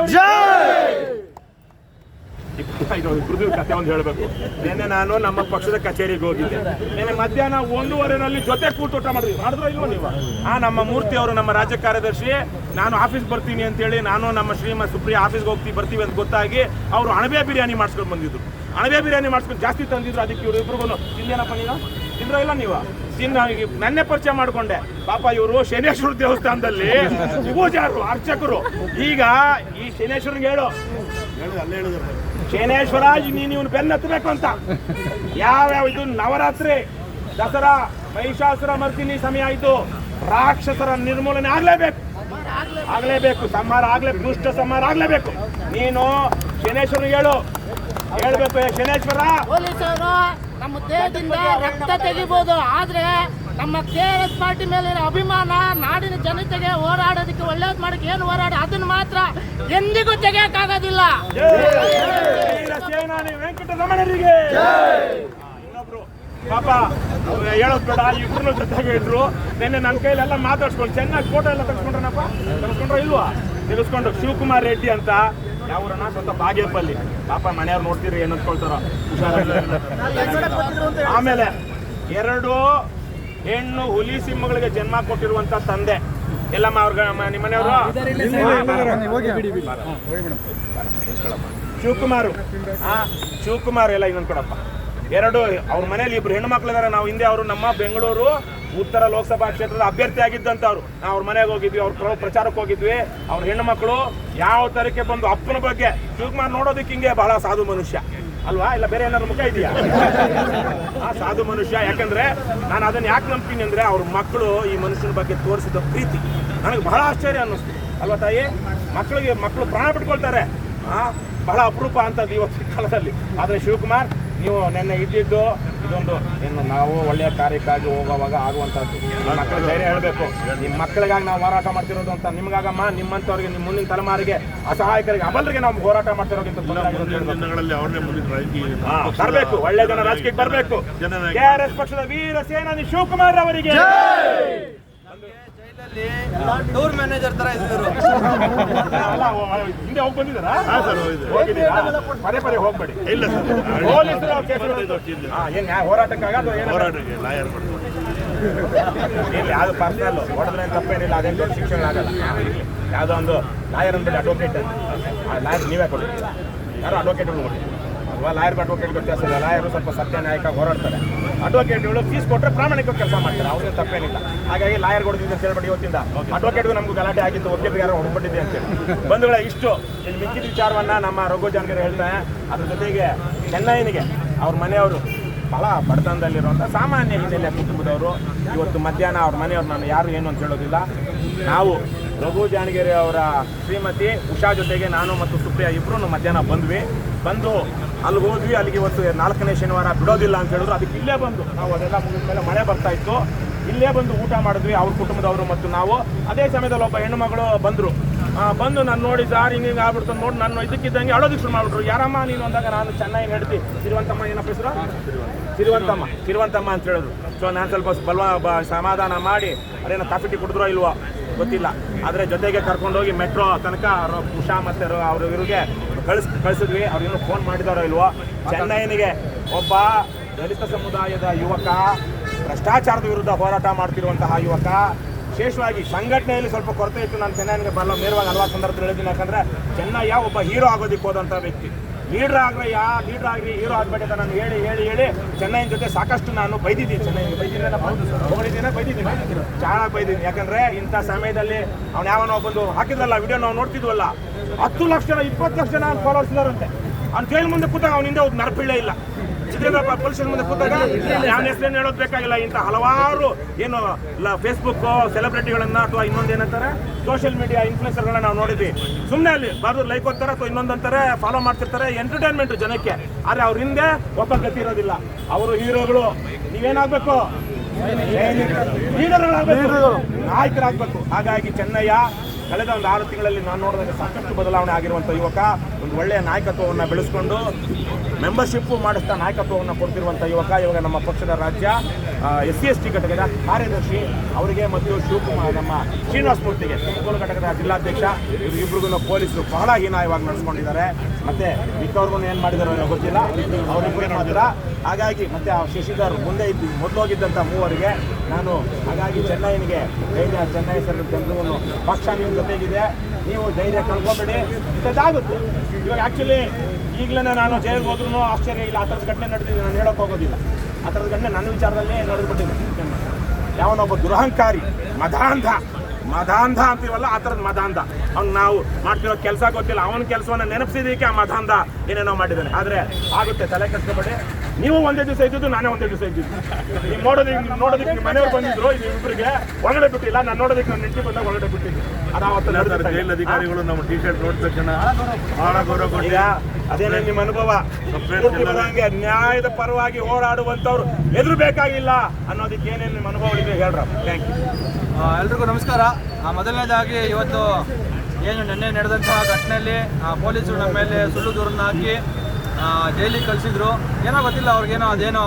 ಅವರಿಗೆ ಇಬ್ರದ್ದು ಕತೆ ಒಂದು ಹೇಳಬೇಕು. ನಿನ್ನೆ ನಾನು ನಮ್ಮ ಪಕ್ಷದ ಕಚೇರಿಗೆ ಹೋಗಿದ್ದೆ. ನಿನ್ನೆ ಮಧ್ಯಾಹ್ನ ಒಂದೂವರೆನಲ್ಲಿ ಜೊತೆ ಕೂತೋಟ ಮಾಡಿದ್ವಿ. ಮಾಡಿದ್ರು ಇಲ್ವೋ ನೀವು? ಆ ನಮ್ಮ ಮೂರ್ತಿ ಅವರು ನಮ್ಮ ರಾಜ್ಯ ಕಾರ್ಯದರ್ಶಿ, ನಾನು ಆಫೀಸ್ ಬರ್ತೀನಿ ಅಂತೇಳಿ ನಾನು ನಮ್ಮ ಶ್ರೀಮ ಸುಪ್ರಿಯ ಆಫೀಸ್ಗೆ ಹೋಗ್ತೀವಿ, ಬರ್ತೀವಿ ಅಂತ ಗೊತ್ತಾಗಿ ಅವರು ಅಣಬೆ ಬಿರಿಯಾನಿ ಮಾಡಿಸ್ಕೊಂಡು ಬಂದಿದ್ರು. ಅಣಬೆ ಬಿರಿಯಾನಿ ಮಾಡಿಸ್ಕೊಂಡು ಜಾಸ್ತಿ ತಂದಿದ್ರು ಅದಕ್ಕೆ ಇವರು ಇಬ್ರಿಗೂ ತಿಂದೇನಪ್ಪ ನೀನು? ತಿಂದ್ರ ಇಲ್ಲ ನೀವು? ತಿನ್ನ ನನ್ನೇ ಪರಿಚಯ ಮಾಡ್ಕೊಂಡೆ. ಪಾಪ ಇವರು ಶನೇಶ್ವರ ದೇವಸ್ಥಾನದಲ್ಲಿ ಪೂಜಾರರು ಅರ್ಚಕರು. ಈಗ ಈ ಶನೇಶ್ವರಿಗೆ ಹೇಳು. ಶನೇಶ್ವರ ನೀನು ಇವನು ಬೆನ್ನ ಹತ್ತಬೇಕು ಅಂತ. ಯಾವ್ಯಾವ ಇದು? ನವರಾತ್ರಿ, ದಸರಾ, ಮಹಿಷಾಸುರ ಮರ್ದಿನಿ ಸಮಯ ಇದು. ರಾಕ್ಷಸರ ನಿರ್ಮೂಲನೆ ಆಗ್ಲೇಬೇಕು. ಆಗ್ಲೇಬೇಕು. ಸಂಹಾರ ಆಗ್ಲೇ ದುಷ್ಟ ಸಂಹಾರ ಆಗ್ಲೇಬೇಕು. ನೀನು ಶನೇಶ್ವರ ಹೇಳು. ಹೇಳ್ಬೇಕು ಶನೇಶ್ವರ ನಮ್ಮ ದೇಹದಿಂದ ರಕ್ತ ತೆಗಿಬೋದು. ಆದ್ರೆ ನಮ್ಮ ಕೆ ಆರ್ ಎಸ್ ಪಾರ್ಟಿ ಮೇಲಿನ ಅಭಿಮಾನ, ನಾಡಿನ ಜನತೆಗೆ ಹೋರಾಡೋದಕ್ಕೆ ಒಳ್ಳೇದು ಮಾಡಕ್ಕೆ ಏನು ಹೋರಾಡ, ಅದನ್ನ ಮಾತ್ರ ಎಂದಿಗೂ ತೆಗೆಯಕ್ಕಾಗೋದಿಲ್ಲ. ವೆಂಕಟರಮಣರಿಗೆ. ಪಾಪ ಹೇಳೋದ್ ಬೇಡ ಇಬ್ರು ಜೊತೆಗೆ ಇದ್ರು. ನಿನ್ನೆ ನನ್ನ ಕೈಲೆಲ್ಲ ಮಾತಾಡ್ಸ್ಕೊಂಡು ಚೆನ್ನಾಗಿ ಫೋಟೋ ಎಲ್ಲ ತೆಗೆಸ್ಕೊಂಡ್ರನಪ್ಪ? ತೆಗೆಸ್ಕೊಂಡ್ರ ಇಲ್ವಾ? ತೆಗೆಸ್ಕೊಂಡು ಶಿವಕುಮಾರ್ ರೆಡ್ಡಿ ಅಂತ. ಯಾವ್ರನ್ನ ಸ್ವಲ್ಪ ಬಾಗೇಪಲ್ಲಿ. ಪಾಪ, ಮನೆಯವ್ರು ನೋಡ್ತೀರಿ ಏನ್ ಅನ್ಕೊಳ್ತಾರ. ಆಮೇಲೆ ಎರಡು ಹೆಣ್ಣು ಹುಲಿ ಸಿಂಹಗಳಿಗೆ ಜನ್ಮ ಕೊಟ್ಟಿರುವಂತ ತಂದೆ. ಎಲ್ಲಮ್ಮ ಅವ್ರ ನಿಮ್ಮ ಮನೆಯವರು ಶಿವಕುಮಾರ್. ಆ ಶಿವಕುಮಾರ್ ಎಲ್ಲ ಇನ್ನೊಂದು ಕೊಡಪ್ಪ. ಎರಡು ಅವ್ರ ಮನೇಲಿ ಇಬ್ರು ಹೆಣ್ಣು ಮಕ್ಳಿದಾರೆ ನಾವು ಹಿಂದೆ ಅವರು ನಮ್ಮ ಬೆಂಗಳೂರು ಉತ್ತರ ಲೋಕಸಭಾ ಕ್ಷೇತ್ರದ ಅಭ್ಯರ್ಥಿ ಆಗಿದ್ದಂತ ಅವ್ರು. ನಾವು ಅವ್ರ ಮನೆಗೆ ಹೋಗಿದ್ವಿ ಅವ್ರ ಪ್ರ- ಪ್ರಚಾರಕ್ಕೆ ಹೋಗಿದ್ವಿ. ಅವ್ರ ಹೆಣ್ಣು ಮಕ್ಕಳು ಯಾವ ತರಕ್ಕೆ ಬಂದು ಅಪ್ಪನ ಬಗ್ಗೆ ಶಿವಕುಮಾರ್ ನೋಡೋದಕ್ಕೆ ಹಿಂಗೆ ಬಹಳ ಸಾಧು ಮನುಷ್ಯ. ಅಲ್ವಾ? ಇಲ್ಲ, ಬೇರೆ ಏನಾದ್ರು ಮುಖ ಇದೆಯಾ? ಆ ಸಾಧು ಮನುಷ್ಯ, ಯಾಕಂದ್ರೆ ನಾನು ಅದನ್ನ ಯಾಕೆ ನಂಬ್ತೀನಿ ಅಂದ್ರೆ ಅವ್ರ ಮಕ್ಕಳು ಈ ಮನುಷ್ಯನ ಬಗ್ಗೆ ತೋರಿಸಿದ ಪ್ರೀತಿ. ನನಗೆ ಬಹಳ ಆಶ್ಚರ್ಯ ಅನ್ನಿಸ್ತು. ಅಲ್ವಾ ತಾಯಿ? ಮಕ್ಕಳಿಗೆ ಮಕ್ಕಳು ಪ್ರಾಣ ಬಿಟ್ಕೊಳ್ತಾರೆ ಬಹಳ ಅಪರೂಪ ಅಂತದ್ದು ಇವತ್ತಿನ ಕಾಲದಲ್ಲಿ. ಆದರೆ ಶಿವಕುಮಾರ್, ನೀವು ನೆನ್ನೆ ಇದ್ದಿದ್ದು ಇದೊಂದು ಇನ್ನು ನಾವು ಒಳ್ಳೆಯ ಕಾರ್ಯಕ್ಕಾಗಿ ಹೋಗುವಾಗ ಆಗುವಂಥದ್ದು. ಮಕ್ಕಳ ಮಕ್ಕಳಿಗೆ ಧೈರ್ಯ ಹೇಳಬೇಕು. ನಿಮ್ಮ ಮಕ್ಕಳಿಗಾಗಿ ನಾವು ಹೋರಾಟ ಮಾಡ್ತಿರೋದು ಅಂತ ನಿಮ್ಗಾಗಮ್ಮ ನಿಮ್ಮಂಥವ್ರಿಗೆ ನಿಮ್ಮ ಮುಂದಿನ ತಲೆಮಾರಿಗೆ ಅಸಹಾಯಕರಿಗೆ ಅಬಲರಿಗೆ ನಾವು ಹೋರಾಟ ಮಾಡ್ತಿರೋದ್ರಿಂದ ಬರಬೇಕು. ಒಳ್ಳೆ ಜನ ರಾಜಕೀಯಕ್ಕೆ ಬರಬೇಕು. ಕೆ ಆರ್ ಕೆಆರ್ಎಸ್ ಪಕ್ಷದ ವೀರ ಸೇನಾನಿ ಶಿವಕುಮಾರ್ ಅವರಿಗೆ. ಟೂರ್ ಮ್ಯಾನೇಜರ್ ತರ ಇದ್ದರು ಹಿಂದೆ ಹೋಗಿ ಬಂದಿದ್ದಾರಾ? ಪದೇ ಪದೇ ಹೋಗ್ಬೇಡಿ. ಇಲ್ಲ ಸರ್. ಏನ್ ಯಾ- ಹೋರಾಟಕ್ಕಾಗ ಏನು ಹೋರಾಟಕ್ಕೆ ಲಾಯರ್ ಇಲ್ಲಿ ಯಾವ್ದು ಪರ್ಸನಲ್ ಹೊಡೆದ್ರೆ ತಪ್ಪೇನಿಲ್ಲ ಅದೇನು ದೊಡ್ಡ ಶಿಕ್ಷಣ ಆಗಲ್ಲ. ಯಾವ್ದೋ ಒಂದು ಲಾಯರ್ ಅಂದ್ಬಿಟ್ಟು ಅಡ್ವೊಕೇಟ್ ಲಾಯರ್ ನೀವೇ ಕೊಡಿ ಯಾರು ಅಡ್ವೊಕೇಟ್ ಕೊಡಿ ಅಲ್ವಾ ಲಾಯರ್ ಅಡ್ವೊಕೇಟ್ ವ್ಯತ್ಯಾಸ ಇದೆ ಲಾಯರು ಸ್ವಲ್ಪ ಸತ್ಯ ನ್ಯಾಯಕ ಹೋರಾಡ್ತಾರೆ ಅಡ್ವೊಕೇಟ್ಗಳು ಫೀಸ್ ಕೊಟ್ಟರೆ ಪ್ರಾಮಾಣಿಕ ಕೆಲಸ ಮಾಡ್ತಾರೆ. ಅವ್ರಿಗೆ ತಪ್ಪೇನಿಲ್ಲ. ಹಾಗಾಗಿ ಲಾಯರ್ ಕೊಡ್ತಿದ್ದೆ ಅಂತ ಹೇಳ್ಬಿಟ್ಟು ಇವತ್ತಿಂದ ಅಡ್ವೊಕೇಟ್ಗೂ ನಮಗೂ ಗಲಾಟೆ ಆಗಿತ್ತು. ವಕೀಲರಿಗೆ ಯಾರೋ ಹೊಡ್ಬಿಟ್ಟಿದೆ ಅಂತೇಳಿ ಬಂಧುಗಳ ಇಷ್ಟು. ಇಲ್ಲಿ ಮಿಕ್ಕಿದ ವಿಚಾರವನ್ನ ನಮ್ಮ ರಘು ಜಾನ್ಗರ್ ಹೇಳ್ತಾರೆ ಅದ್ರ ಜೊತೆಗೆ ಚೆನ್ನೈನಿಗೆ ಅವ್ರ ಮನೆಯವರು ಬಹಳ ಬಡತನದಲ್ಲಿರುವಂಥ ಸಾಮಾನ್ಯ ಹಿನ್ನೆಲೆ ಕುಟುಂಬದವರು ಇವತ್ತು ಮಧ್ಯಾಹ್ನ ಅವ್ರ ಮನೆಯವ್ರು ನಾನು ಯಾರು ಏನು ಅಂತ ಹೇಳೋದಿಲ್ಲ. ನಾವು ರಘು ಜಾಣಗಿರಿ ಅವರ ಶ್ರೀಮತಿ ಉಷಾ ಜೊತೆಗೆ ನಾನು ಮತ್ತು ಸುಪ್ರಿಯಾ ಇಬ್ಬರು ಮಧ್ಯಾಹ್ನ ಬಂದ್ವಿ. ಬಂದು ಅಲ್ಲಿ ಹೋದ್ವಿ, ಅಲ್ಲಿಗೆ ಇವತ್ತು ನಾಲ್ಕನೇ ಶನಿವಾರ ಬಿಡೋದಿಲ್ಲ ಅಂತ ಹೇಳಿದ್ರು. ಅದಕ್ಕೆ ಇಲ್ಲೇ ಬಂದು ನಾವು ಅದೆಲ್ಲ ಮುಗಿದ ಮೇಲೆ ಮಳೆ ಬರ್ತಾ ಇತ್ತು. ಇಲ್ಲೇ ಬಂದು ಊಟ ಮಾಡಿದ್ವಿ, ಅವ್ರ ಕುಟುಂಬದವರು ಮತ್ತು ನಾವು. ಅದೇ ಸಮಯದಲ್ಲಿ ಒಬ್ಬ ಹೆಣ್ಣು ಮಗಳು ಬಂದರು ಬಂದು ನಾನು ನೋಡಿ, ಸಾರ್, ಹಿಂಗೆ ಆಗ್ಬಿಡ್ತು. ನೋಡಿ, ನಾನು ಇದಕ್ಕಿದ್ದಂಗೆ ಅಳೋದಕ್ಕೆ ಶುರು ಮಾಡ್ಬಿಟ್ರು. ಯಾರಮ್ಮ, ನೀನು? ಅಂದಾಗ ನಾನು ಚೆನ್ನಾಗಿ ಹೇಳ್ತಿ ಸಿರಿವಂತಮ್ಮ ಏನಪ್ಪ ಹೆಸರು? ಸಿರಿವಂತಮ್ಮ ಸಿರಿವಂತಮ್ಮ ಅಂತ ಹೇಳಿದ್ರು. ಸೊ ನಾನು ಸ್ವಲ್ಪ ಬಲ್ವ ಸಮಾಧಾನ ಮಾಡಿ ಅದೇನೋ ಕಾಫಿ ಟೀ ಕುಡಿದ್ರೋ ಇಲ್ವೋ? ಗೊತ್ತಿಲ್ಲ. ಆದರೆ ಜೊತೆಗೆ ಕರ್ಕೊಂಡೋಗಿ ಮೆಟ್ರೋ ತನಕ ಅವರು ಉಷಾ ಮತ್ತು ಅವ್ರ ಇವ್ರಿಗೆ ಕಳಿಸ್, ಕಳಿಸಿದ್ವಿ. ಅವ್ರಿಗೂ ಫೋನ್ ಮಾಡಿದಾರೋ ಇಲ್ವೋ? ಚೆನ್ನೈನಿಗೆ ಒಬ್ಬ ದಲಿತ ಸಮುದಾಯದ ಯುವಕ, ಭ್ರಷ್ಟಾಚಾರದ ವಿರುದ್ಧ ಹೋರಾಟ ಮಾಡ್ತಿರುವಂತಹ ಯುವಕ. ವಿಶೇಷವಾಗಿ ಸಂಘಟನೆಯಲ್ಲಿ ಸ್ವಲ್ಪ ಕೊರತೆ ಇತ್ತು. ನಾನು ಚೆನ್ನೈನಿಗೆ ಬರಲು ನೇರವಾಗಿ ಹಲವಾರು ಸಂದರ್ಭದಲ್ಲಿ ಹೇಳಿದ್ದೀನಿ. ಯಾಕಂದ್ರೆ ಚೆನ್ನಯ್ಯ ಒಬ್ಬ ಹೀರೋ ಆಗೋದಿಕ್ಕೆ ಹೋದಂಥ ವ್ಯಕ್ತಿ. ಲೀಡ್ರ್ ಆಗ್ರಯ್ಯ ಲೀಡರ್ ಆಗ್ರಿ, ಹೀರೋ ಆಗ್ಬೇಡಿ ಅಂತ ನಾನು ಹೇಳಿ ಹೇಳಿ ಹೇಳಿ ಚೆನ್ನೈನ ಜೊತೆ ಸಾಕಷ್ಟು ನಾನು ಬೈದಿದ್ದೀನಿ ಚೆನ್ನೈ ಬೈದಿದ್ದೀನ ಹೊಗಳಿದ್ದೀನಿ ಬೈದಿದ್ದೀನಿ. ಚೆನ್ನಾಗಿ ಬೈದಿದ್ದೀನಿ. ಯಾಕಂದ್ರೆ ಇಂಥ ಸಮಯದಲ್ಲಿ ಅವ್ನು ಯಾವನೋ ಬಂದು ಹಾಕಿದ್ರಲ್ಲ ವಿಡಿಯೋ ನಾವು ನೋಡ್ತಿದ್ವಲ್ಲ, ಹತ್ತು ಲಕ್ಷ ಜನ ಇಪ್ಪತ್ತು ಲಕ್ಷ ಜನ ಫಾಲೋವರ್ಸ್ ಇದ್ದಾರಂತೆ. ಅವ್ನು ಜೈಲ್ ಮುಂದೆ ಕೂತಾಗ ಅವನಿಂದ ಒಂದು ನರಪಿಳ್ಳೆ ಇಲ್ಲ. ಚಿತ್ರದುರ್ಗ ಪೊಲೀಸ್ ಮುಂದೆ ಕೂತಾಗ ನಾನು ಹೆಸರೇನು ಹೇಳೋದು ಬೇಕಾಗಿಲ್ಲ. ಇಂಥ ಹಲವಾರು ಏನು ಫೇಸ್ಬುಕ್ ಸೆಲೆಬ್ರಿಟಿಗಳನ್ನ ಅಥವಾ ಇನ್ನೊಂದು ಏನಂತಾರೆ? ಸೋಷಿಯಲ್ ಮೀಡಿಯಾ ಇನ್ಫ್ಲೂಯನ್ಸರ್ಗಳನ್ನ ನಾವು ನೋಡಿದ್ವಿ. ಸುಮ್ಮನೆ ಅಲ್ಲಿ ಬಾರ್ದು ಲೈಕ್ ಓದ್ತಾರೆ ಅಥವಾ ಇನ್ನೊಂದಂತಾರೆ ಫಾಲೋ ಮಾಡ್ತಿರ್ತಾರೆ ಎಂಟರ್ಟೈನ್ಮೆಂಟ್ ಜನಕ್ಕೆ. ಆದರೆ ಅವ್ರ ಹಿಂದೆ ಒಬ್ಬ ಗತಿ ಇರೋದಿಲ್ಲ. ಅವರು ಹೀರೋಗಳು ನೀವೇನಾಗಬೇಕು? ಲೀಡರ್ಗಳಾಗಬೇಕು ನಾಯಕರಾಗಬೇಕು. ಹಾಗಾಗಿ ಚೆನ್ನಯ್ಯ ಕಳೆದ ಒಂದು ಆರು ತಿಂಗಳಲ್ಲಿ ನಾನು ನೋಡಿದಾಗ ಸಾಕಷ್ಟು ಬದಲಾವಣೆ ಆಗಿರುವಂಥ ಯುವಕ, ಒಂದು ಒಳ್ಳೆಯ ನಾಯಕತ್ವವನ್ನು ಬೆಳೆಸ್ಕೊಂಡು ಮೆಂಬರ್ಶಿಪ್ಪು ಮಾಡಿಸ್ತಾ ನಾಯಕತ್ವವನ್ನು ಕೊಡ್ತಿರುವಂಥ ಯುವಕ ಇವಾಗ ನಮ್ಮ ಪಕ್ಷದ ರಾಜ್ಯ. ಎಸ್ ಸಿ ಎಸ್ ಟಿ ಘಟಕದ ಕಾರ್ಯದರ್ಶಿ ಅವರಿಗೆ ಮತ್ತು ಶಿವಕುಮಾರ್ ನಮ್ಮ ಶ್ರೀನಿವಾಸ ಮೂರ್ತಿಗೆ. ತುಮಕೂರು ಘಟಕದ ಜಿಲ್ಲಾಧ್ಯಕ್ಷ ಇಬ್ಬರಿಗೂ ಪೊಲೀಸರು ಬಹಳ ಹೀನಾಯವಾಗಿ ನಡೆಸ್ಕೊಂಡಿದ್ದಾರೆ. ಮತ್ತೆ ಮಿಕ್ಕವ್ರಿಗೂ ಏನು ಮಾಡಿದಾರೋ ಗೊತ್ತಿಲ್ಲ. ಅವರಿಬ್ಬರೇ ಮಾಡಿದ್ರ ಹಾಗಾಗಿ ಮತ್ತೆ ಆ ಶಶಿಧರ್ ಮುಂದೆ ಇದ್ದು ಮೊದಲೋಗಿದ್ದಂಥ ಮೂವರಿಗೆ ನಾನು ಹಾಗಾಗಿ ಚೆನ್ನೈನಿಗೆ ಧೈರ್ಯ, ಚೆನ್ನೈ ಸರ್ ಜನರು ಪಕ್ಷ ನಿಮ್ಮ ಜೊತೆಗಿದೆ. ನೀವು ಧೈರ್ಯ ಕಳ್ಕೊಬೇಡಿ. ಇದಾಗುತ್ತೆ. ಇವಾಗ ಆ್ಯಕ್ಚುಲಿ ಈಗಲೇ ನಾನು ಜೈಲಿಗೆ ಹೋದ್ರೂ ಆಶ್ಚರ್ಯ ಇಲ್ಲ. ಆ ಥರದ ಘಟನೆ ನಡೆದಿದೆ. ನಾನು ಹೇಳೋಕೆ ಹೋಗೋದಿಲ್ಲ. ಆ ಥರದ ಗಂಡ ನನ್ನ ವಿಚಾರದಲ್ಲೇ ನಡೆದ್ಬಿಟ್ಟಿದೆ ಯಾವನೊಬ್ಬ ದುರಹಂಕಾರಿ ಮದಾಂಧ ಮದಾಂಧ ಅಂತೀವಲ್ಲ ಆ ಥರದ ಮದಾಂಧ. ಅವ್ನು ನಾವು ಮಾಡ್ತಿರೋ ಕೆಲಸ ಗೊತ್ತಿಲ್ಲ ಅವನ ಕೆಲಸವನ್ನು ನೆನಪಿಸಿದಕ್ಕೆ ಆ ಮದಾಂಧ ಏನೇನೋ ಮಾಡಿದ್ದಾನೆ ಆದರೆ ಆಗುತ್ತೆ ತಲೆ ಕಷ್ಟಪಡಿ ನೀವು ಒಂದೇ ದಿವಸ ಇದ್ದಿದ್ದು ನಾನೇ ಒಂದೇ ದಿವಸ ಇದ್ದಿದ್ದು. ನೀವು ನೋಡೋದಕ್ಕೆ ನೀವು ನೋಡೋದಕ್ಕೆ ನಿಮ್ಮ ಮನೆಯವ್ರು ಬಂದಿದ್ರು ಇಬ್ಬರಿಗೆ ಒಳಗಡೆ ಬಿಟ್ಟಿಲ್ಲ ನಾನು ನೋಡೋದಕ್ಕೆ ನಾನು ನೆಂಟಿ ಬಂದಾಗ ಒಳಗಡೆ ಬಿಟ್ಟಿದ್ದೆ ಅದು ಅವತ್ತು ನಡೆದಿರುತ್ತೆ. ಜೈಲ್ ಅಧಿಕಾರಿಗಳು ನಮ್ಮ ಟಿ ಶರ್ಟ್ ನೋಡಿದ ತಕ್ಷಣ ಬಹಳ ಗೌರವ ಕೊಟ್ಟು ಅದೇನೆ ಅದೇನೇ ನಿಮ್ಮ ಅನುಭವ? ಬರೋಂಗೆ ನ್ಯಾಯದ ಪರವಾಗಿ ಹೋರಾಡುವಂಥವ್ರು ಎದುರು ಬೇಕಾಗಿಲ್ಲ ಅನ್ನೋದಕ್ಕೆ ಏನೇನು ನಿಮ್ಮ ಅನುಭವಗಳಿದೆ ಹೇಳ್ರ ಥ್ಯಾಂಕ್ ಯು ಎಲ್ರಿಗೂ ನಮಸ್ಕಾರ. ಮೊದಲನೇದಾಗಿ ಇವತ್ತು ಏನು ನಿನ್ನೆ ನಡೆದಂತಹ ಘಟನೆಯಲ್ಲಿ ಪೊಲೀಸರು ನಮ್ಮ ಮೇಲೆ ಸುಳ್ಳು ದೂರನ್ನ ಹಾಕಿ ಜೈಲಿಗೆ ಕಳಿಸಿದ್ರು. ಏನೋ ಗೊತ್ತಿಲ್ಲ ಅವ್ರಿಗೇನೋ, ಅದೇನೋ,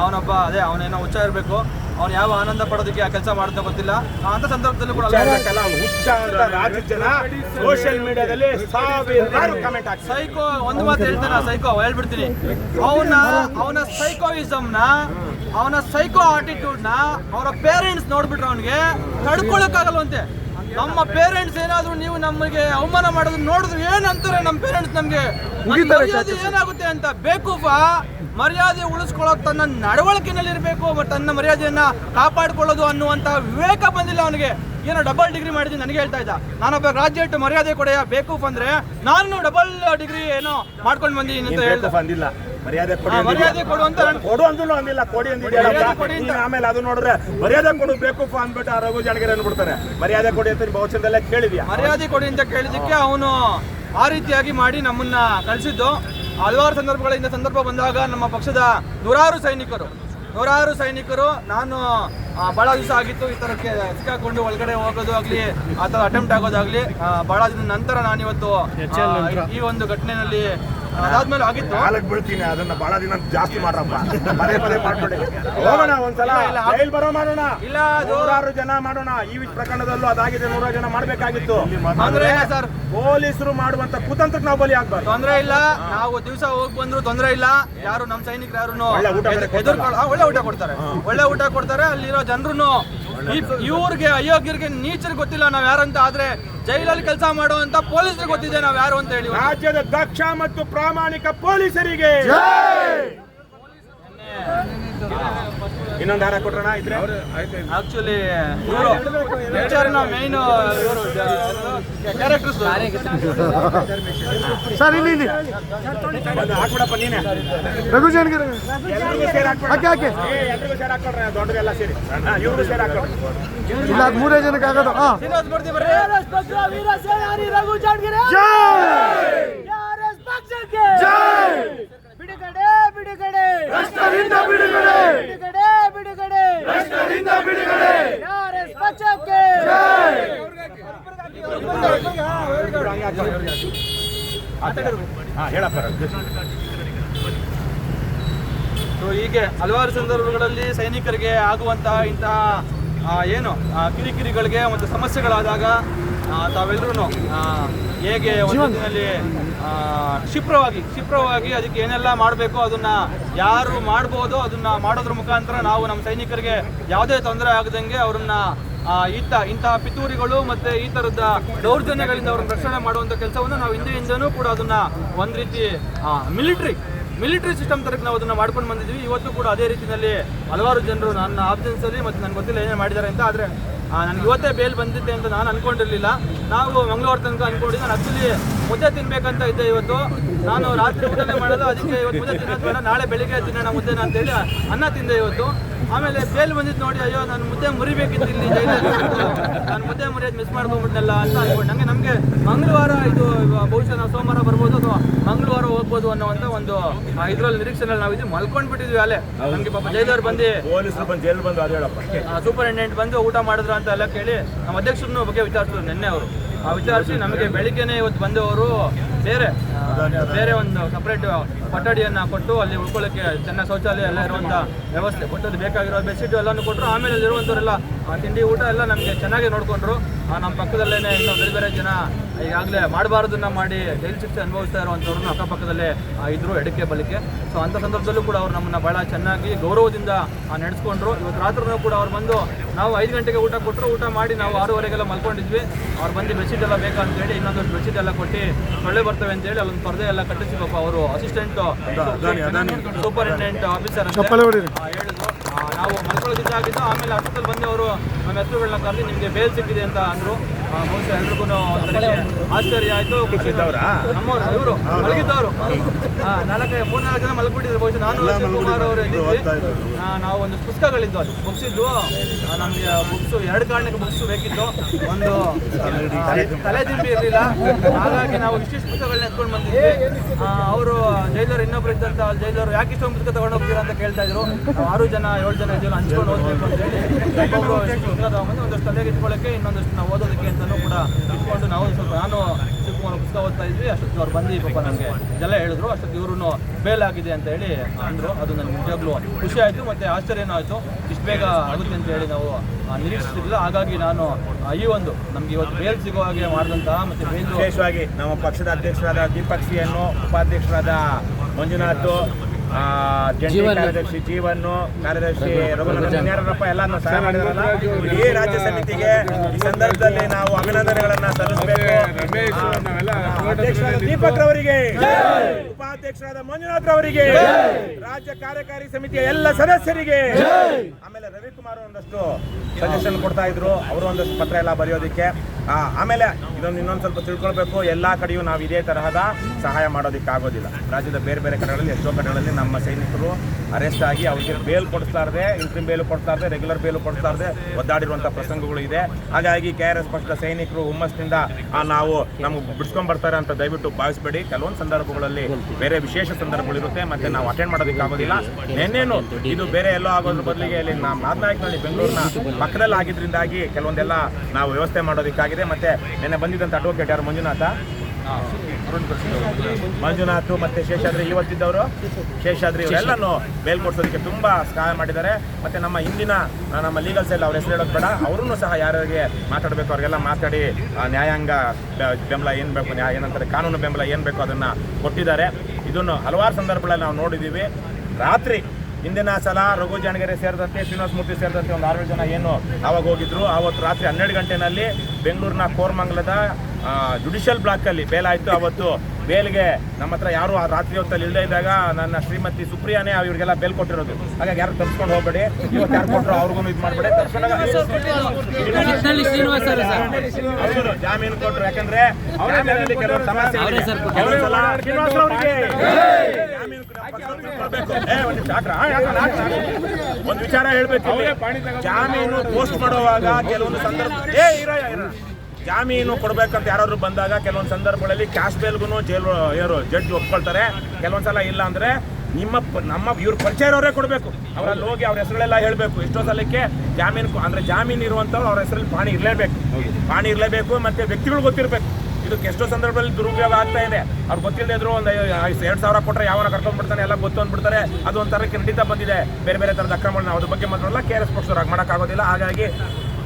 ಅವನೊಬ್ಬ, ಅದೇ, ಅವನೇನೋ ಹುಚ್ಚ ಇರಬೇಕು. ಅವ್ನು ಯಾವ ಆನಂದ ಪಡೋದಕ್ಕೆ ಆ ಕೆಲಸ ಮಾಡುತ್ತೆ ಗೊತ್ತಿಲ್ಲ. ಅಂತ ಸಂದರ್ಭದಲ್ಲಿ ಕೂಡ ಹುಚ್ಚ ಅಂತ ರಾಜ್ಯದ ಜನ ಸೋಷಿಯಲ್ ಮೀಡಿಯಾದಲ್ಲಿ ಸಾವಿರಾರು ಕಮೆಂಟ್ ಸೈಕೋ ಒಂದು ಮಾತು ಹೇಳ್ತಾನೆ ಸೈಕೋ ಹೇಳ್ಬಿಡ್ತೀನಿ. ಅವನ ಅವನ ಸೈಕೋಯಿಸಮ್ನ ಅವನ ಸೈಕೋ ಆಟಿಟ್ಯೂಡ್ನ ಅವರ ಪೇರೆಂಟ್ಸ್ ನೋಡ್ಬಿಟ್ರೆ ಅವನಿಗೆ ತಡ್ಕೊಳಕ್ಕಾಗಲ್ವಂತೆ. ನಮ್ಮ ಪೇರೆಂಟ್ಸ್ ಏನಾದರೂ ನೀವು ನಮಗೆ ಅವಮಾನ ಮಾಡೋದು ನೋಡಿದ್ರು ಏನಂತಾರೆ ನಮ್ಮ ಪೇರೆಂಟ್ಸ್ ನಮಗೆ? ಮರ್ಯಾದೆ ಏನಾಗುತ್ತೆ ಅಂತ ಬೇಕೂಫ? ಮರ್ಯಾದೆ ಉಳಿಸ್ಕೊಳ್ಳೋದು ತನ್ನ ನಡವಳಿಕೆಯಲ್ಲಿ ಇರಬೇಕು ತನ್ನ ಮರ್ಯಾದೆಯನ್ನ ಕಾಪಾಡಿಕೊಳ್ಳೋದು ಅನ್ನುವಂಥ ವಿವೇಕ ಬಂದಿಲ್ಲ ಅವನಿಗೆ. ಏನೋ ಡಬಲ್ ಡಿಗ್ರಿ ಮಾಡಿದ್ದೀನಿ ನನಗೆ ಹೇಳ್ತಾ ಇದ್ದ. ನಾನೊಬ್ಬ ರಾಜ್ಯ ಇಟ್ಟು ಮರ್ಯಾದೆ ಕೊಡೆಯ ಬೇಕು ಅಂದರೆ ನಾನು ಡಬಲ್ ಡಿಗ್ರಿ ಏನೋ ಮಾಡ್ಕೊಂಡು ಬಂದಿದ್ದೀನಿ ಅಂತ ಹೇಳ್ತಾ ಬಂದಿಲ್ಲ ಮರ್ಯಾದೆ ಕೊಡಿ ಮರ್ಯಾದೆ ಕೊಡು ಅಂತ ನಾನು- ಕೊಡು ಅಂದ್ರೂ ಅಂದಿಲ್ಲ ಕೊಡಿ. ನೀನು ಆಮೇಲೆ ಅದು ನೋಡಿದ್ರೆ ಮರ್ಯಾದೆ ಕೊಡು ಬೇಕು ಅಂದ್ಬಿಟ್ಟು ಆ ರಘು ಜಾಣಗೆರೆ ಮರ್ಯಾದೆ ಕೊಡಿ ಅಂತ ಬಹುಶಃದಲ್ಲೇ ಕೇಳಿದ್ಯಾ? ಮರ್ಯಾದೆ ಕೊಡಿ ಅಂತ ಕೇಳಿದಕ್ಕೆ ಅವನು ಆ ರೀತಿಯಾಗಿ ಮಾಡಿ ನಮ್ಮನ್ನ ಕಳಿಸಿದ್ದು. ಹಲವಾರು ಸಂದರ್ಭಗಳಿಂದ ಸಂದರ್ಭ ಬಂದಾಗ ನಮ್ಮ ಪಕ್ಷದ ನೂರಾರು ಸೈನಿಕರು ನೂರಾರು ಸೈನಿಕರು ನಾನು ಬಹಳ ದಿವಸ ಆಗಿತ್ತು ಈ ಥರಕ್ಕೆ ಸಿಕ್ಕಾಕೊಂಡು ಒಳಗಡೆ ಹೋಗೋದು ಆಗಲಿ ಆ ಥರ ಅಟೆಂಪ್ಟ್ ಆಗೋದಾಗ್ಲಿ ಬಹಳ ದಿನ ನಂತರ ನಾನಿವತ್ತು ಈ ಒಂದು ಘಟನೆಯಲ್ಲಿ ಅದಾದ್ಮೇಲೆ ಆಗಿತ್ತು. ನಾಲ್ಕು ಬೀಳ್ತೀನಿ ಅದನ್ನ ಬಹಳ ದಿನ ಜಾಸ್ತಿ ಮಾಡ್ರಪ್ಪ. ಪದೇ ಪದೇ ಮಾಡ್ಬೇಡಿ ಹೋಗೋಣ ಒಂದ್ಸಲ. ಜೈಲ್ ಬರೋ ಮಾಡೋಣ. ಇಲ್ಲ, ನೂರಾರು ಜನ ಮಾಡೋಣ. ಈ ಪ್ರಕರಣದಲ್ಲೂ ಅದಾಗಿದೆ ನೂರಾರು ಜನ ಮಾಡ್ಬೇಕಾಗಿತ್ತು. ಅಂದ್ರೆ ಸರ್. ಪೊಲೀಸರು ಮಾಡುವಂತ ಕುತಂತ್ರಕ್ಕೆ ನಾವು ಬಲಿ ಆಗ್ಬಾರ್ದು. ತೊಂದ್ರೆ ಇಲ್ಲ. ನಾವು ದಿವಸ ಹೋಗಿ ಬಂದ್ರು ತೊಂದ್ರೆ ಇಲ್ಲ. ಯಾರು ನಮ್ಮ ಸೈನಿಕರು ಯಾರು ಒಳ್ಳೆ ಊಟ ಕೊಡ್ತಾರೆ. ಒಳ್ಳೆ ಊಟ ಕೊಡ್ತಾರೆ. ಅಲ್ಲಿರೋ ಜನರು ಇವ್ರಿಗೆ ಅಯೋಗ್ಯರಿಗೆ ನೀಚರ್ ಗೊತ್ತಿಲ್ಲ ನಾವ್ ಯಾರಂತ ಆದ್ರೆ ಜೈಲಲ್ಲಿ ಕೆಲಸ ಮಾಡುವಂತ ಪೊಲೀಸರಿಗೆ ಗೊತ್ತಿದೆ ನಾವು ಯಾರು ಅಂತ ಹೇಳಿ. ರಾಜ್ಯದ ದಕ್ಷ ಮತ್ತು ಪ್ರಾಮಾಣಿಕ ಪೊಲೀಸರಿಗೆ. ಇನ್ನೊಂದು ಹಾರ ಕೊಟ್ರಣ ಇದ್ರೆ? ಆಕ್ಚುಲಿ ಇವರು ಪಿಕ್ಚರ್ನ ಮೇನ್ ಇವರು ಕ್ಯಾರೆಕ್ಟರ್ಸ್ ಸರ್ ಇಲ್ಲಿ ಇಲ್ಲಿ. ಹಾಕ್ಬಿಡಪ್ಪ ನೀನೆ. ರಘು ಜಾನ್ಗಿರಿ. ಹಾಕಿ ಹಾಕಿ ಎಲ್ರಿಗೂ ಸೇರ್ ಹಾಕೊಡ್ರಿ ದೊಡ್ಡದೆಲ್ಲ ಸೇರಿ. ಇವ್ರಿಗೂ ಸೇರ್ ಹಾಕೊಡ್ರಿ ಇಲ್ಲ ಅದು ಮೂರೇ ಜನಕ್ಕೆ ಆಗೋದು. ಹಾಂ. ಬರ್ತೀವಿ ಬರ್ರಿ. ಬಿಡುಗಡೆ ಬಿಡುಗಡೆ. ರಾಷ್ಟ್ರದಿಂದ ಬಿಡುಗಡೆ ಬಿಡುಗಡೆ! ಬಿಡುಗಡೆ. ರಾಷ್ಟ್ರದಿಂದ ಬಿಡುಗಡೆ. ಆರ್ಎಸ್ ಪಕ್ಷಕ್ಕೆ ಹಾ ಹೇಳಪ್ಪ ಸೊ ಹೀಗೆ ಹಲವಾರು ಸಂದರ್ಭಗಳಲ್ಲಿ ಸೈನಿಕರಿಗೆ ಆಗುವಂತಹ ಇಂತಹ ಆ, ಏನು ಆ, ಕಿರಿಕಿರಿಗಳಿಗೆ ಒಂದು ಸಮಸ್ಯೆಗಳಾದಾಗ ತಾವೆಲ್ಲರೂ ಹೇಗೆ ಆ, ಕ್ಷಿಪ್ರವಾಗಿ ಕ್ಷಿಪ್ರವಾಗಿ ಅದಕ್ಕೆ ಏನೆಲ್ಲ ಮಾಡಬೇಕು ಅದನ್ನ ಯಾರು ಮಾಡ್ಬೋದು ಅದನ್ನ ಮಾಡೋದ್ರ ಮುಖಾಂತರ ನಾವು ನಮ್ಮ ಸೈನಿಕರಿಗೆ ಯಾವುದೇ ತೊಂದರೆ ಆಗದಂಗೆ ಅವರನ್ನು ಈತ ಇಂತಹ ಪಿತೂರಿಗಳು ಮತ್ತೆ ಈ ಥರದ ದೌರ್ಜನ್ಯಗಳಿಂದ ಅವ್ರನ್ನ ರಕ್ಷಣೆ ಮಾಡುವಂತ ಕೆಲಸವನ್ನು ನಾವು ಹಿಂದೆಯಿಂದನೂ ಕೂಡ ಅದನ್ನ ಒಂದು ರೀತಿ ಮಿಲಿಟ್ರಿ ಮಿಲಿಟರಿ ಸಿಸ್ಟಮ್ ತರಕ್ಕೆ ನಾವು ಅದನ್ನ ಮಾಡ್ಕೊಂಡು ಬಂದಿದ್ವಿ ಇವತ್ತು ಕೂಡ ಅದೇ ರೀತಿಯಲ್ಲಿ ಹಲವಾರು ಜನರು ನನ್ನ ಆಬ್ಸೆನ್ಸ್ ಮತ್ತು ಮತ್ತೆ ನನಗೆ ಗೊತ್ತಿಲ್ಲ ಏನೇ ಮಾಡಿದ್ದಾರೆ ಅಂತ ಆದ್ರೆ ನನಗೆ ಇವತ್ತೇ ಬೇಲ್ ಬಂದಿದ್ದೆ ಅಂತ ನಾನು ಅನ್ಕೊಂಡಿರ್ಲಿಲ್ಲ. ನಾವು ಮಂಗಳವಾರ ತನಕ ಅನ್ಕೊಂಡಿದ್ದೆ. ನಾನು ಆಕ್ಚುಲಿ ಮುದ್ದೆ ತಿನ್ಬೇಕಂತ ಇದ್ದೆ ಇವತ್ತು. ನಾನು ರಾತ್ರಿ ಊಟನೇ ಮಾಡಲ್ಲ, ಅದಕ್ಕೆ ಇವತ್ತು ಮುದ್ದೆ ತಿನ್ನೋದು ನಾಳೆ ಬೆಳಿಗ್ಗೆ ತಿನ್ನೋಣ ಮುದ್ದೆನ ಅಂತೇಳಿ ಅನ್ನ ತಿಂದೆ ಇವತ್ತು. ಆಮೇಲೆ ಬೇಲ್ ಬಂದಿದ್ದು ನೋಡಿ, ಅಯ್ಯೋ, ನಾನು ಮುದ್ದೆ ಮುರಿಬೇಕಿತ್ತು ಇಲ್ಲಿ ನಾನು ಮುದ್ದೆ ಮುರಿಯೋದು ಮಿಸ್ ಮಾಡ್ಕೊಂಡ್ಬಿಟ್ನಲ್ಲ ಅಂತ ಅನ್ಕೊಂಡು. ನಮಗೆ ಮಂಗಳವಾರ ಇದು ಬಹುಶಃ ನಾವು ಸೋಮವಾರ ಬರ್ಬೋದು ಅಥವಾ ಅನ್ನೋ ಅನ್ನೋವಂಥ ಒಂದು ಇದ್ರಲ್ಲಿ ನಿರೀಕ್ಷೆನಲ್ಲಿ ನಾವು ಇದು ಮಲ್ಕೊಂಡು ಬಿಟ್ಟಿದ್ವಿ ಅಲ್ಲೇ. ನಮ್ಗೆ ಪಾಪ ಜೈಲರ್ ಬಂದು ಸೂಪರಿಂಟೆಂಡೆಂಟ್ ಬಂದು ಊಟ ಮಾಡಿದ್ರ ಅಂತ ಎಲ್ಲ ಕೇಳಿ ನಮ್ಮ ಅಧ್ಯಕ್ಷರನ್ನ ಬಗ್ಗೆ ವಿಚಾರಿಸಿದ್ರು ನಿನ್ನೆ ಅವರು. ಆ ವಿಚಾರಿಸಿ ನಮಗೆ ಬೆಳಿಗ್ಗೆನೆ ಇವತ್ತು ಬಂದವರು ಬೇರೆ ಬೇರೆ ಒಂದು ಸಪ್ರೇಟ್ ಕೊಠಡಿಯನ್ನು ಕೊಟ್ಟು ಅಲ್ಲಿ ಉಳ್ಕೊಳ್ಳೋಕ್ಕೆ ಚೆನ್ನಾಗಿ ಶೌಚಾಲಯ ಎಲ್ಲ ಇರುವಂಥ ವ್ಯವಸ್ಥೆ ಕೊಟ್ಟದ್ದು ಬೇಕಾಗಿರೋ ಬೆಡ್ಶೀಟು ಎಲ್ಲನೂ ಕೊಟ್ಟರು ಆಮೇಲೆ ಅಲ್ಲಿರುವಂಥವರೆಲ್ಲ ತಿಂಡಿ ಊಟ ಎಲ್ಲ ನಮಗೆ ಚೆನ್ನಾಗಿ ನೋಡಿಕೊಂಡ್ರು. ಆ, ನಮ್ಮ ಪಕ್ಕದಲ್ಲೇ ಇನ್ನೂ ಬೇರೆ ಬೇರೆ ಜನ ಈಗಾಗಲೇ ಮಾಡಬಾರ್ದನ್ನ ಮಾಡಿ ಜೈಲು ಶಿಕ್ಷೆ ಅನುಭವಿಸ್ತಾ ಇರುವಂಥವ್ರನ್ನ ಅಕ್ಕಪಕ್ಕದಲ್ಲೇ ಇದ್ದರು ಇದ್ರು ಎಡಕ್ಕೆ ಬಲಿಕೆ ಸೊ ಅಂಥ ಸಂದರ್ಭದಲ್ಲೂ ಕೂಡ ಅವರು ನಮ್ಮನ್ನು ಭಾಳ ಚೆನ್ನಾಗಿ ಗೌರವದಿಂದ ನಡೆಸ್ಕೊಂಡ್ರು. ಇವತ್ತು ರಾತ್ರಿನೂ ಕೂಡ ಅವ್ರು ಬಂದು ನಾವು ಐದು ಗಂಟೆಗೆ ಊಟ ಕೊಟ್ಟರು ಊಟ ಮಾಡಿ ನಾವು ಆರೂವರೆಗೆಲ್ಲ ಮಲ್ಕೊಂಡಿದ್ವಿ. ಅವ್ರು ಬಂದು ಬೆಡ್ಶೀಟ್ ಎಲ್ಲ ಬೇಕಾ ಅಂತ ಹೇಳಿ ಇನ್ನೊಂದು ಬೆಡ್ಶೀಟ್ ಎಲ್ಲ ಕೊಟ್ಟು ಸೊಳ್ಳೆ ಬರ್ತವೆ ಅಂತೇಳಿ ಅಲ್ಲೊಂದು ಪರದೆ ಎಲ್ಲ ಕಟ್ಟಿಸಿ ಪಾಪ ಅವರು ಅಸಿಸ್ಟೆಂಟ್ ಸೂಪರಿಂಟೆಂಡೆಂಟ್ ಆಫೀಸರ್ ಅಂತ ಹೇಳಿದ್ರು. ನಾವು ಮಲ್ಕೊಳ್ಳೋದಿದ್ದಾಗಿದ್ದು ಆಮೇಲೆ ಅಷ್ಟೊತ್ತಲ್ಲಿ ಬಂದು ಅವರು ನಮ್ಮ ಹೆಸರುಗಳನ್ನ ಕರೆದು ನಿಮಗೆ ಬೇಲ್ ಸಿಕ್ಕಿದೆ ಅಂತ ಅಂದ್ರು. ಬಹುಶಃ ಎಲ್ರಿಗೂ ಆಶ್ಚರ್ಯ ಆಯ್ತು. ಇವರು ಮಲಗಿದ್ದವರು. ನಾಲ್ಕು ಮೂರ್ ನಾಲ್ಕು ಜನ ಮಲ್ಕೊಂಡಿದ್ರು ಬಹುಶಃ. ನಾನು ಶಿವಕುಮಾರ್ ಅವರು ನಾವು ಒಂದು ಪುಸ್ತಕಗಳಿದ್ದು ಅದು ಬುಕ್ಸ್ ಇದ್ವು ನಮ್ಗೆ ಬುಕ್ಸ್ ಎರಡು ಕಾರಣಕ್ಕೆ ಬುಕ್ಸ್ ಬೇಕಿತ್ತು. ಒಂದು ತಲೆ ತಲೆದಿಂಬಿ ಇರಲಿಲ್ಲ. ಹಾಗಾಗಿ ನಾವು ಇಷ್ಟಿಷ್ಟು ಪುಸ್ತಕಗಳನ್ನ ಎತ್ಕೊಂಡು ಬಂದಿದ್ವಿ. ಅವರು ಜೈಲರ್ ಇನ್ನೊಬ್ರು ಇದ್ದಂತ ಜೈಲರ್ ಯಾಕೆ ಇಷ್ಟೊಂದು ಪುಸ್ತಕ ತಗೊಂಡು ಹೋಗ್ತೀರಾ ಅಂತ ಕೇಳ್ತಾ ಇದ್ರು. ಆರು ಜನ ಏಳು ಜನ ಇದ್ದೀವಿ ಹಂಚ್ಕೊಂಡು ಓದ್ಬೇಕು ಅಂತ ಹೇಳಿ ಪುಸ್ತಕ ತಗೊಂಡ್ಬಂದು ಒಂದಷ್ಟು ತಲೆಗೆ ಇಟ್ಕೊಳ್ಳೋಕೆ ಇನ್ನೊಂದಷ್ಟು ನಾವು ಓದೋದಕ್ಕೆ ಅಂತಾನು ಕೂಡ ಇಟ್ಕೊಂಡು ನಾವು ಸ್ವಲ್ಪ ನಾನು ಶಿವಕುಮಾರ್ ಪುಸ್ತಕ ಓದ್ತಾ ಇದ್ವಿ, ಅಷ್ಟೊತ್ತಿಗೆ ಅವ್ರು ಬಂದು ಪಾಪ ನನಗೆ ಇದೆಲ್ಲ ಹೇಳಿದ್ರು. ಅಷ್ಟೊತ್ತಿಗೆ ಇವರು ಬೇಲ್ ಆಗಿದೆ ಅಂತ ಹೇಳಿ ಅಂದರು. ಅದು ನನಗೆ ನಿಜವಾಗ್ಲೂ ಖುಷಿ ಆಯಿತು ಮತ್ತು ಆಶ್ಚರ್ಯನೂ ಆಯಿತು ಇಷ್ಟು ಬೇಗ ಆಗುತ್ತೆ ಅಂತ ಹೇಳಿ ನಾವು ನಿರೀಕ್ಷಿಸಿರಲಿಲ್ಲ ಹಾಗಾಗಿ ನಾನು ಈ ಒಂದು ನಮಗೆ ಇವತ್ತು ಬೇಲ್ ಸಿಗೋ ಹಾಗೆ ಮಾಡಿದಂತಹ ಮತ್ತೆ ವಿಶೇಷವಾಗಿ ನಮ್ಮ ಪಕ್ಷದ ಅಧ್ಯಕ್ಷರಾದ ದೀಪಕ್ ಸಿಯನ್ನು ಉಪಾಧ್ಯಕ್ಷರಾದ ಮಂಜುನಾಥ್ ಜಂಟಿ ಕಾರ್ಯದರ್ಶಿ ಜೀವನ್ನು ಕಾರ್ಯದರ್ಶಿ ರಘುನಾಥಪ್ಪ ಎಲ್ಲಾನು ಸಹಾಯ ಮಾಡಿದಾರಲ್ಲ. ಇಡೀ ರಾಜ್ಯ ಸಮಿತಿಗೆ ಈ ಸಂದರ್ಭದಲ್ಲಿ ನಾವು ಅಭಿನಂದನೆಗಳನ್ನ ಸಲ್ಲಿಸಬೇಕು. ಅಧ್ಯಕ್ಷರಾದ ದೀಪಕ್ ರವರಿಗೆ ಉಪಾಧ್ಯಕ್ಷರಾದ ಮಂಜುನಾಥ್ ರವರಿಗೆ ರಾಜ್ಯ ಕಾರ್ಯಕಾರಿ ಸಮಿತಿಯ ಎಲ್ಲ ಸದಸ್ಯರಿಗೆ ಆಮೇಲೆ ರವಿಕುಮಾರ್ ಒಂದಷ್ಟು ಸಜೆಷನ್ ಕೊಡ್ತಾ ಇದ್ರು. ಅವರು ಒಂದಷ್ಟು ಪತ್ರ ಎಲ್ಲ ಬರೆಯೋದಕ್ಕೆ. ಆಮೇಲೆ ಇದೊಂದು ಇನ್ನೊಂದು ಸ್ವಲ್ಪ ತಿಳ್ಕೊಳ್ಬೇಕು. ಎಲ್ಲಾ ಕಡೆಯೂ ನಾವು ಇದೇ ತರಹದ ಸಹಾಯ ಮಾಡೋದಕ್ಕೆ ಆಗೋದಿಲ್ಲ ರಾಜ್ಯದ ಬೇರೆ ಬೇರೆ ಕಡೆಗಳಲ್ಲಿ, ಎಷ್ಟೋ ಕಡೆಗಳಲ್ಲಿ ನಮ್ಮ ಸೈನಿಕರು ಅರೆಸ್ಟ್ ಆಗಿ ಅವರಿಗೆ ಬೇಲ್ ಕೊಡ್ತಾ ಇರದೆ ಇಂಟ್ರಿಮ್ ಬೇಲು ಇರದೆ ರೆಗ್ಯುಲರ್ ಬೇಲ್ ಕೊಡ್ತಾ ಇದೆ ಒದ್ದಾಡಿರುವಂಥ ಪ್ರಸಂಗಗಳು ಇದೆ. ಹಾಗಾಗಿ ಕೆ ಆರ್ ಎಸ್ ಪಕ್ಷದ ಸೈನಿಕರು ಹುಮ್ಮಸ್ನಿಂದ ನಾವು ನಮ್ಗೆ ಬಿಡ್ಸ್ಕೊಂಡ್ ಬರ್ತಾರೆ ಅಂತ ದಯವಿಟ್ಟು ಭಾವಿಸಬೇಡಿ. ಕೆಲವೊಂದು ಸಂದರ್ಭಗಳಲ್ಲಿ ಬೇರೆ ವಿಶೇಷ ಸಂದರ್ಭಗಳಿರುತ್ತೆ ಮತ್ತೆ ನಾವು ಅಟೆಂಡ್ ಮಾಡೋದಕ್ಕೆ ಆಗೋದಿಲ್ಲ ನಿನ್ನೇನು, ಇದು ಬೇರೆ ಎಲ್ಲೋ ಆಗೋದ್ರ ಬದಲಿಗೆ ಇಲ್ಲಿ ನಮ್ಮ ಮಾತನಾಡಿನಲ್ಲಿ ಬೆಂಗಳೂರಿನ ಪಕ್ಕದಲ್ಲಿ ಆಗಿದ್ರಿಂದಾಗಿ ಕೆಲವೊಂದೆಲ್ಲ ನಾವು ವ್ಯವಸ್ಥೆ ಮಾಡೋದಕ್ಕಾಗಿದೆ ಮತ್ತೆ ನಿನ್ನೆ ಬಂದಿದ್ದಂಥ ಅಡ್ವೊಕೇಟ್ ಯಾರು? ಮಂಜುನಾಥ? ಮಂಜುನಾಥ್ ಮತ್ತೆ ಶೇಷಾದ್ರಿ ಇವತ್ತಿದ್ದವರು ಶೇಷಾದ್ರಿ ಇವರೆಲ್ಲನೂ ಬೇಲ್ ಕೊಡ್ಸೋದಕ್ಕೆ ತುಂಬಾ ಸಹಾಯ ಮಾಡಿದ್ದಾರೆ. ಮತ್ತೆ ನಮ್ಮ ಹಿಂದಿನ ನಮ್ಮ ಲೀಗಲ್ ಸೆಲ್ ಅವ್ರ ಹೆಸರು ಹೇಳೋದು ಬೇಡ. ಅವರನ್ನು ಸಹ ಯಾರಿಗೆ ಮಾತಾಡಬೇಕು, ಅವ್ರಿಗೆಲ್ಲ ಮಾತಾಡಿ ನ್ಯಾಯಾಂಗ ಬೆಂಬಲ ಏನು ಬೇಕು, ನ್ಯಾಯ ಏನಂತಾರೆ, ಕಾನೂನು ಬೆಂಬಲ ಏನು ಬೇಕು ಅದನ್ನ ಕೊಟ್ಟಿದ್ದಾರೆ. ಇದನ್ನು ಹಲವಾರು ಸಂದರ್ಭಗಳಲ್ಲಿ ನಾವು ನೋಡಿದ್ದೀವಿ. ರಾತ್ರಿ ಹಿಂದಿನ ಸಲ ರಘು ಜಾಣಗೆರೆ ಸೇರಿದಂತೆ ಶ್ರೀನಿವಾಸ ಮೂರ್ತಿ ಸೇರಿದಂತೆ ಒಂದು ಆರು ಜನ ಏನು ಆವಾಗ ಹೋಗಿದ್ರು. ಆವತ್ತು ರಾತ್ರಿ ಹನ್ನೆರಡು ಗಂಟೆನಲ್ಲಿ ಬೆಂಗಳೂರಿನ ಕೋರ್ಮಂಗಲದ ಜುಡಿಷಿಯಲ್ ಬ್ಲಾಕಲ್ಲಿ ಬೇಲಾಯಿತು ಅವತ್ತು ಬೇಲ್ಗೆ ನಮ್ಮ ಹತ್ರ ಯಾರು ಆ ರಾತ್ರಿ ಹೊತ್ತಲ್ಲಿ ಇಲ್ಲದೆ ಇದ್ದಾಗ ನನ್ನ ಶ್ರೀಮತಿ ಸುಪ್ರಿಯಾನೇ ಇವ್ರಿಗೆಲ್ಲ ಬೇಲ್ ಕೊಟ್ಟಿರೋದು. ಹಾಗಾಗಿ ಯಾರು ತರ್ಸ್ಕೊಂಡು ಹೋಗ್ಬೇಡಿ. ಇವತ್ತು ಯಾರು ಕೊಟ್ಟರು ಅವ್ರಿಗೂ ಇದು ಮಾಡಬೇಡಿ. ಹೌದು ಜಾಮೀನು ಕೊಟ್ಟರು ಯಾಕಂದ್ರೆ ಅವರ ಸಮಸ್ಯೆ ಒಂದ್ ವಿಚಾರ ಹೇಳ್ಬೇಕು. ಜಾಮೀನು ಪೋಸ್ಟ್ ಮಾಡುವಾಗ ಕೆಲವೊಂದು ಸಂದರ್ಭ ಏ ಇರ ಜಾಮೀನು ಕೊಡ್ಬೇಕಂತ ಯಾರಾದ್ರು ಬಂದಾಗ ಕೆಲವೊಂದು ಸಂದರ್ಭಗಳಲ್ಲಿ ಕ್ಯಾಶ್ ಬೇಲ್ಗೂ ಜೈಲು ಯಾರು ಜಡ್ಜ್ ಒಪ್ಕೊಳ್ತಾರೆ. ಕೆಲವೊಂದ್ಸಲ ಇಲ್ಲ ಅಂದ್ರೆ ನಿಮ್ಮ ನಮ್ಮ ಇವ್ರ ಪರಿಚಯ ಇರೋರೇ ಕೊಡಬೇಕು. ಅವರಲ್ಲಿ ಹೋಗಿ ಅವ್ರ ಹೆಸರುಗಳೆಲ್ಲ ಹೇಳಬೇಕು. ಎಷ್ಟೋ ಸಲಕ್ಕೆ ಜಾಮೀನು ಅಂದ್ರೆ ಜಾಮೀನು ಇರುವಂಥವ್ರು ಅವ್ರ ಹೆಸರಲ್ಲಿ ಪಾಣಿ ಇರಲೇಬೇಕು. ಪಾಣಿ ಇರಲೇಬೇಕು ಮತ್ತೆ ವ್ಯಕ್ತಿಗಳು ಗೊತ್ತಿರಬೇಕು. ಇದಕ್ಕೆ ಎಷ್ಟೋ ಸಂದರ್ಭದಲ್ಲಿ ದುರುಪಯೋಗ ಆಗ್ತಾ ಇದೆ. ಅವ್ರು ಗೊತ್ತಿಲ್ಲದೆ ಇದ್ರು ಒಂದು ಎರಡು ಸಾವಿರ ಕೊಟ್ಟರೆ ಯಾವನ ಕರ್ಕೊಂಡು ಬಿಡ್ತಾನೆ, ಎಲ್ಲ ಗೊತ್ತು ಅಂದ್ಬಿಡ್ತಾರೆ. ಅದು ಒಂಥರ ಖಂಡಿತ ಬಂದಿದೆ. ಬೇರೆ ಬೇರೆ ಥರದ ಅಕ್ರಮಗಳನ್ನ ಅದ್ರ ಬಗ್ಗೆ ಮಾತ್ರಲ್ಲ ಕೆ ಆರ್ ಎಸ್ ಪಕ್ಷದವ್ರು ಮಾಡೋಕ್ಕಾಗೋದಿಲ್ಲ ಹಾಗಾಗಿ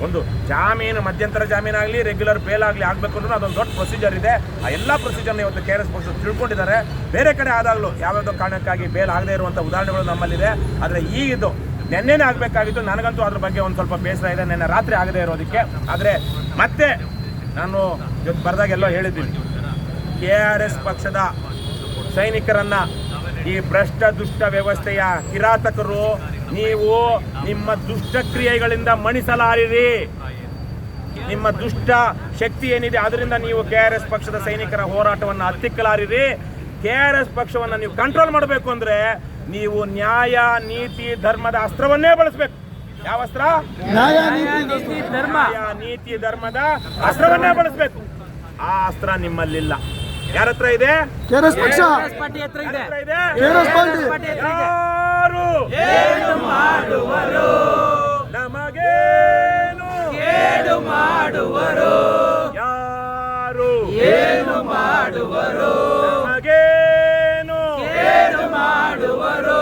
ಒಂದು ಜಾಮೀನು, ಮಧ್ಯಂತರ ಜಾಮೀನಾಗಲಿ ರೆಗ್ಯುಲರ್ ಬೇಲ್ ಆಗಲಿ ಆಗಬೇಕು ಅಂದ್ರೆ ಅದೊಂದು ದೊಡ್ಡ ಪ್ರೊಸೀಜರ್ ಇದೆ. ಆ ಎಲ್ಲ ಪ್ರೊಸೀಜರ್ನ ಇವತ್ತು ಕೆ ಆರ್ ಎಸ್ ಪಕ್ಷ ತಿಳ್ಕೊಂಡಿದ್ದಾರೆ. ಬೇರೆ ಕಡೆ ಆದಾಗಲೂ ಯಾವುದೋ ಕಾರಣಕ್ಕಾಗಿ ಬೇಲ್ ಆಗದೇ ಇರುವಂಥ ಉದಾಹರಣೆಗಳು ನಮ್ಮಲ್ಲಿದೆ. ಆದರೆ ಈಗಿದ್ದು ನೆನ್ನೆನೇ ಆಗಬೇಕಾಗಿತ್ತು. ನನಗಂತೂ ಅದ್ರ ಬಗ್ಗೆ ಒಂದು ಸ್ವಲ್ಪ ಬೇಸರ ಇದೆ. ನೆನ್ನೆ ರಾತ್ರಿ ಆಗದೇ ಇರೋದಕ್ಕೆ. ಆದರೆ ಮತ್ತೆ ನಾನು ಇವತ್ತು ಬರೆದಾಗೆಲ್ಲ ಹೇಳಿದ್ದೀನಿ. ಕೆ ಆರ್ ಎಸ್ ಪಕ್ಷದ ಸೈನಿಕರನ್ನ ಈ ಭ್ರಷ್ಟ ದುಷ್ಟ ವ್ಯವಸ್ಥೆಯ ಕಿರಾತಕರು ನೀವು ನಿಮ್ಮ ದುಷ್ಟಕ್ರಿಯೆಗಳಿಂದ ಮಣಿಸಲಾರಿರಿ. ನಿಮ್ಮ ದುಷ್ಟ ಶಕ್ತಿ ಏನಿದೆ ಅದರಿಂದ ನೀವು ಕೆ ಆರ್ ಎಸ್ ಪಕ್ಷದ ಸೈನಿಕರ ಹೋರಾಟವನ್ನು ಹತ್ತಿಕ್ಕಲಾರಿರಿ. ಕೆ ಆರ್ ಎಸ್ ಪಕ್ಷವನ್ನು ನೀವು ಕಂಟ್ರೋಲ್ ಮಾಡಬೇಕು ಅಂದ್ರೆ ನೀವು ನ್ಯಾಯ, ನೀತಿ, ಧರ್ಮದ ಅಸ್ತ್ರವನ್ನೇ ಬಳಸಬೇಕು. ಯಾವ ಅಸ್ತ್ರ? ನ್ಯಾಯ ನೀತಿ ಧರ್ಮದ ಅಸ್ತ್ರವನ್ನೇ ಬಳಸಬೇಕು. ಆ ಅಸ್ತ್ರ ನಿಮ್ಮಲ್ಲಿಲ್ಲ. ಯಾರತ್ರ ಇದೆ? ಕೆಆರ್ಎಸ್ ಪಕ್ಷ. ಕೆಆರ್ಎಸ್ ಪಾರ್ಟಿ ಯಾರು ಏನು ಮಾಡುವರು. ನಮಗೇನು? ಕೇಡು ಮಾಡುವರು. ಯಾರು? ಏನು ಮಾಡುವರು. ನಮಗೇನು? ಕೇಡು ಮಾಡುವರು.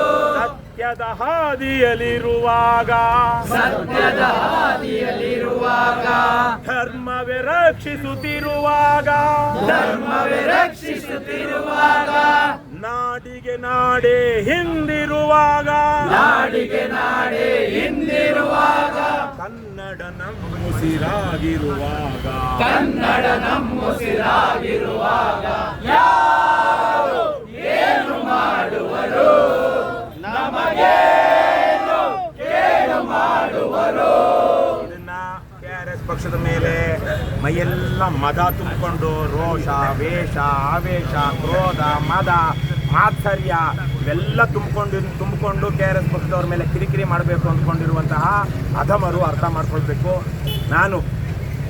ಸತ್ಯದ ಹಾದಿಯಲ್ಲಿರುವಾಗ. ಸತ್ಯದ ಹಾದಿಯಲ್ಲಿರುವಾಗ. ಧರ್ಮವೇ ರಕ್ಷಿಸುತ್ತಿರುವಾಗ. ಧರ್ಮವೇ ರಕ್ಷಿಸುತ್ತಿರುವಾಗ. ನಾಡಿಗೆ ನಾಡೇ ಹಿಂದಿರುವಾಗ. ನಾಡಿಗೆ ನಾಡೆ ಹಿಂದಿರುವಾಗ. ಕನ್ನಡ ನಮ್ಮುಸಿರಾಗಿರುವಾಗ ಕನ್ನಡ ನಮ್ಮುಸಿರಾಗಿರುವಾಗ ಯಾರು ಏನು ಮಾಡುವರು ನಮಗೇನು ಕೇಳು ಮಾಡುವರು ಇದನ್ನ ಕೆ ಆರ್ ಎಸ್ ಪಕ್ಷದ ಮೇಲೆ ಮೈಯೆಲ್ಲ ಮದ ತುಂಬಿಕೊಂಡು ರೋಷ ವೇಷ ಆವೇಶ ಕ್ರೋಧ ಮದ ಮಾತ್ಸರ್ಯ ಇವೆಲ್ಲ ತುಂಬಿಕೊಂಡು ತುಂಬಿಕೊಂಡು ಕೆ ಆರ್ ಎಸ್ ಪಕ್ಷದವ್ರ ಮೇಲೆ ಕಿರಿಕಿರಿ ಮಾಡಬೇಕು ಅಂದ್ಕೊಂಡಿರುವಂತಹ ಅಧಮರು ಅರ್ಥ ಮಾಡ್ಕೊಳ್ಬೇಕು. ನಾನು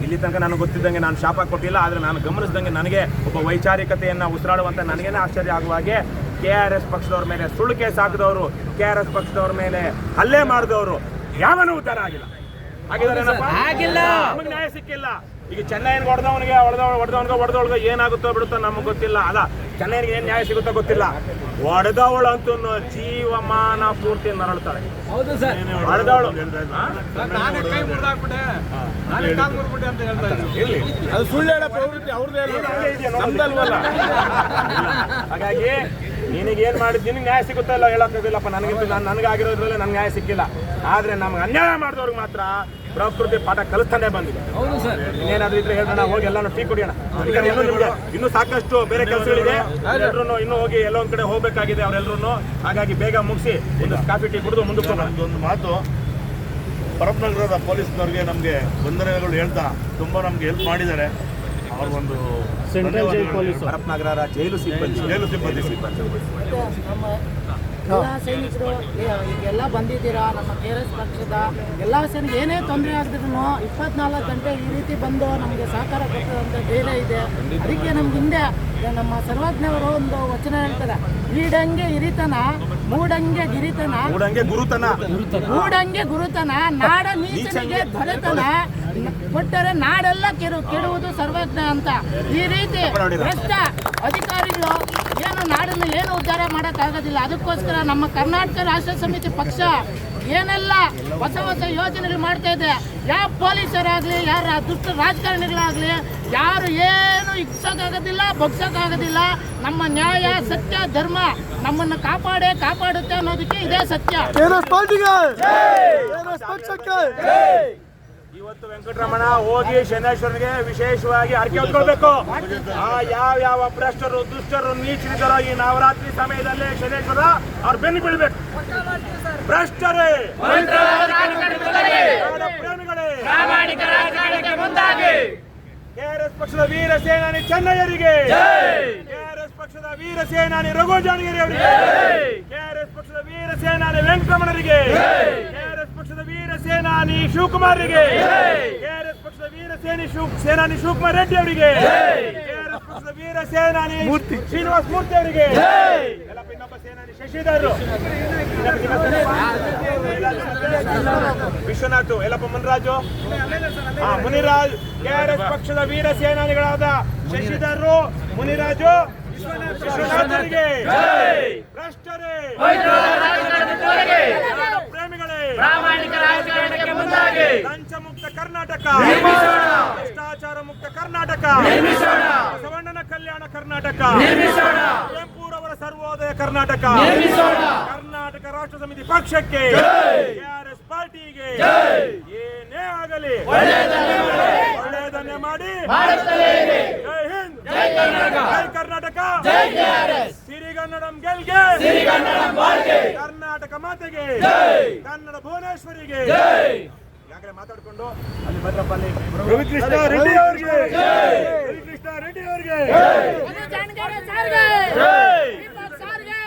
ಇಲ್ಲಿ ತನಕ ನನಗೆ ಗೊತ್ತಿದ್ದಂಗೆ ನಾನು ಶಾಪ ಕೊಟ್ಟಿಲ್ಲ ಆದರೆ ನಾನು ಗಮನಿಸಿದಂಗೆ ನನಗೆ ಒಬ್ಬ ವೈಚಾರಿಕತೆಯನ್ನು ಉಸಿರಾಡುವಂಥ ನನಗೇನೆ ಆಶ್ಚರ್ಯ ಆಗುವ ಹಾಗೆ ಕೆ ಆರ್ ಎಸ್ ಪಕ್ಷದವ್ರ ಮೇಲೆ ಸುಳ್ಳು ಕೇಸ್ ಹಾಕಿದವರು ಕೆ ಆರ್ ಎಸ್ ಪಕ್ಷದವ್ರ ಮೇಲೆ ಹಲ್ಲೆ ಮಾಡಿದವರು ಯಾವನೂ ಉತ್ತರ ಆಗಿಲ್ಲ. ಆಗಿಲ್ಲ ನಮಗೆ ನ್ಯಾಯ ಸಿಕ್ಕಿಲ್ಲ. ಈಗ ಚೆನ್ನೈನ ಹೊಡೆದವನಿಗೆ ಹೊಡೆದ ಹೊಡೆದವನಿಗೆ ಹೊಡೆದವಳಿಗೆ ಏನಾಗುತ್ತೋ ಬಿಡುತ್ತೋ ನಮಗೆ ಗೊತ್ತಿಲ್ಲ. ಅಲ್ಲ ಚೆನ್ನೈನಿಗೆ ಏನು ನ್ಯಾಯ ಸಿಗುತ್ತೋ ಗೊತ್ತಿಲ್ಲ. ಜೀವಮಾನ ಪೂರ್ತಿ ನರಳ್ತಾಳೆ. ಹೊಡೆದವಳು. ನಾನೇ ಕೈ ಮುರಿದಾಕ್ಬಿಟ್ಟೆ. ನಾನೇ ಕಾಲ್ ಮುರ್ಬಿಟ್ಟೆ ಅಂತ ಹೇಳ್ತಾ ಇದ್ದೀನಿ ಇರ್ಲಿ ಅದು ಸುಳ್ಳು ಪ್ರವೃತ್ತಿ ಅವ್ರದ್ದೇ ಅಲ್ಲೇ ಇದೆಯಾ ನೋಡು. ಹಾಗಾಗಿ ನಿನಗೆ ಏನ್ ಮಾಡಿದ್ ನಿನಗೆ ನ್ಯಾಯ ಸಿಗುತ್ತಲ್ಲ ಹೇಳಕ್ಕಾಗಿಲ್ಲಪ್ಪ. ನನಗಿಂತ ನಾನು ನನಗಾಗಿರೋದ್ರಲ್ಲೇ ನನ್ಗೆ ನ್ಯಾಯ ಸಿಕ್ಕಿಲ್ಲ. ಆದ್ರೆ ನಮ್ಗೆ ಅನ್ಯಾಯ ಮಾಡಿದವ್ರಿಗೆ ಮಾತ್ರ ಪ್ರಕೃತಿ ಪಾಠ ಕಲಿಸ್ತಾನೆ ಬಂದಿದೆ. ಹೌದು ಸರ್. ಇನ್ನೇನಾದ್ರೂ ಇದ್ರೆ ಹೇಳೋಣ ಹೋಗಿ ಎಲ್ಲಾನು ಟೀ ಕುಡಿಯೋಣ. ಇನ್ನೂ ಸಾಕಷ್ಟು ಬೇರೆ ಕೆಲಸಗಳಿದೆ. ಎಲ್ಲರೂ ಇನ್ನೂ ಹೋಗಿ ಎಲ್ಲೋ ಒಂದ್ ಕಡೆ ಹೋಗ್ಬೇಕಾಗಿದೆ ಅವರೆಲ್ಲರೂ ಹಾಗಾಗಿ ಬೇಗ ಮುಗಿಸಿ ಒಂದು ಕಾಫಿ ಟೀ ಕುಡಿದು ಮುಂದಕ್ಕೆ ಹೋಗೋಣ. ಒಂದು ಮಾತು. ಪರಪ್ನಗರದ ಪೊಲೀಸ್ನವ್ರಿಗೆ ನಮಗೆ ತೊಂದರೆಗಳು ಹೇಳ್ತಾ ತುಂಬ ನಮ್ಗೆ ಹೆಲ್ಪ್ ಮಾಡಿದ್ದಾರೆ. ಅವ್ರಿಗೊಂದು central jail police Harapanagara jail ಸಿಬ್ಬಂದಿ. ಜೈಲು ಸಿಬ್ಬಂದಿ. ನಮ್ಮ ಎಲ್ಲ ಸೈನಿಕರು ಎಲ್ಲ ಬಂದಿದ್ದೀರಾ? ನಮ್ಮ ಕೆ ಆರ್ ಎಸ್ ಪಕ್ಷದ ಎಲ್ಲ ಸೈನಿಕ ಏನೇ ತೊಂದರೆ ಆಗಿದ್ರು ಇಪ್ಪತ್ನಾಲ್ಕು ಗಂಟೆ ಈ ರೀತಿ ಬಂದು ನಮಗೆ ಸಹಕಾರ ಕೊಟ್ಟಂತ ಧೈರ್ಯ ಇದೆ. ಅದಕ್ಕೆ ನಮ್ಗೆ ಹಿಂದೆ ನಮ್ಮ ಸರ್ವಜ್ಞವರು ಒಂದು ವಚನ ಹೇಳ್ತಾರೆ ಈಡಂಗೆ ಹಿರಿತನ ಮೂಡಂಗೆ ಗಿರಿತನ ಗುರುತನ. ಮೂಡಂಗೆ ಗುರುತನ ನಾಡ ನೀಚನಿಗೆ ದೊರೆತನ ಕೊಟ್ಟರೆ ನಾಡೆಲ್ಲ ಕೆಡು ಕೆಡುವುದು ಸರ್ವಜ್ಞ ಅಂತ. ಈ ರೀತಿ ಭ್ರಷ್ಟ ಅಧಿಕಾರಿಗಳು ಏನು ನಾಡನ್ನು ಏನು ಉದ್ಧಾರ ಮಾಡೋಕ್ಕಾಗೋದಿಲ್ಲ. ಅದಕ್ಕೋಸ್ಕರ ನಮ್ಮ ಕರ್ನಾಟಕ ರಾಷ್ಟ್ರ ಸಮಿತಿ ಪಕ್ಷ ಏನೆಲ್ಲ ಹೊಸ ಹೊಸ ಯೋಜನೆಗಳು ಮಾಡ್ತಾ ಇದೆ. ಯಾವ ಪೊಲೀಸರಾಗಲಿ ಯಾರ ದುಷ್ಟ ರಾಜಕಾರಣಿಗಳಾಗಲಿ ಯಾರು ಏನು ಇಕ್ಸೋಕ್ಕಾಗೋದಿಲ್ಲ ಬಗ್ಸೋಕ್ಕಾಗೋದಿಲ್ಲ. ನಮ್ಮ ನ್ಯಾಯ ಸತ್ಯ ಧರ್ಮ ನಮ್ಮನ್ನು ಕಾಪಾಡೇ ಕಾಪಾಡುತ್ತೆ ಅನ್ನೋದಕ್ಕೆ ಇದೇ ಸತ್ಯ ಕೆಆರ್ಎಸ್ ಪಾರ್ಟಿಗೆ ಕೆಆರ್ಎಸ್ ಪಕ್ಷಕ್ಕೆ ಇವತ್ತು ವೆಂಕಟರಮಣ ಹೋಗಿ ಶನೇಶ್ವರನಿಗೆ ವಿಶೇಷವಾಗಿ ಹರಕೆ ಹೊತ್ಕೊಳ್ಬೇಕು. ಆ ಯಾವ ಯಾವ ಭ್ರಷ್ಟರು ದುಷ್ಟರು ನೀಚರಿದ್ದಾರೋ ಈ ನವರಾತ್ರಿ ಸಮಯದಲ್ಲಿ ಶನೇಶ್ವರ ಅವ್ರ ಬೆನ್ನು ಬೀಳ್ಬೇಕು. ಭ್ರಷ್ಟರೇ! ಕೆಆರ್ಎಸ್ ಪಕ್ಷದ ವೀರ ಸೇನಾನಿ ಚೆನ್ನಯ್ಯರಿಗೆ. ಕೆಆರ್ಎಸ್ ಪಕ್ಷದ ವೀರ ಸೇನಾನಿ ರಘು ಜಾಣಗಿರಿ ಅವರಿಗೆ ಕೆಆರ್ಎಸ್ ಪಕ್ಷದ ವೀರ ಸೇನಾನಿ ವೆಂಕಟರಮಣರಿಗೆ. ವೀರ ಸೇನಾನಿ ಶಿವಕುಮಾರ್ಗೆ ಕೆಆರ್ಎಸ್ ಪಕ್ಷದ ವೀರ ಸೇನಿ ಶಿವ ಸೇನಾನಿ ಶಿವಕುಮಾರ್ ರೆಡ್ಡಿ ಅವರಿಗೆ. ಕೆಆರ್ಎಸ್ ಪಕ್ಷದ ವೀರ ಸೇನಾನಿ ಶ್ರೀನಿವಾಸ್ ಮೂರ್ತಿ ಅವರಿಗೆ. ಎಲ್ಲಪ್ಪ ಇನ್ನೊಬ್ಬ ಸೇನಾನಿ ಶಶಿಧರ್ ವಿಶ್ವನಾಥ್ ಎಲ್ಲಪ್ಪ ಮುನಿರಾಜು. ಹಾ ಮುನಿರಾಜ್ ಕೆಆರ್ಎಸ್ ಪಕ್ಷದ ವೀರ ಸೇನಾನಿಗಳಾದ ಶಶಿಧರ್ ಮುನಿರಾಜು ವಿಶ್ವನಾಥರಿಗೆ ಭ್ರಷ್ಟರೇ. ಕನ್ನಡ ರಾಜಕಾರಣಕ್ಕೆ ಲಂಚ ಮುಕ್ತ ಕರ್ನಾಟಕ. ಭ್ರಷ್ಟಾಚಾರ ಮುಕ್ತ ಕರ್ನಾಟಕ. ಬಸವಣ್ಣನ ಕಲ್ಯಾಣ ಕರ್ನಾಟಕ. ಕುವೆಂಪುರವರ ಸರ್ವೋದಯ ಕರ್ನಾಟಕ. ಕರ್ನಾಟಕ ರಾಷ್ಟ್ರ ಸಮಿತಿ ಪಕ್ಷಕ್ಕೆ. ಕೆಆರ್ಎಸ್ ಪಾರ್ಟಿಗೆ. ಏನೇ ಆಗಲಿ. ಒಳ್ಳೆಯದನ್ನೇ ಮಾಡಿ. ಜೈ ಹಿಂದ್ ಜೈ ಕರ್ನಾಟಕ. ಸಿರಿಗನ್ನಡಂ ಗೆಲ್ಗೆ. ಕರ್ನಾಟಕ ಮಾತೆಗೆ. ಕನ್ನಡ ಭುವನೇಶ್ವರಿಗೆ. ಯಾಕ್ರೆ ಮಾತಾಡ್ಕೊಂಡು ಅಲ್ಲಿ ಭದ್ರಪ್ಪ ಅಲ್ಲಿ ರವಿಕೃಷ್ಣ ರೆಡ್ಡಿ ಅವರಿಗೆ. ರವಿಕೃಷ್ಣ ರೆಡ್ಡಿ ಅವರಿಗೆ. ಜೈ. ಸಾರಿಗೆ.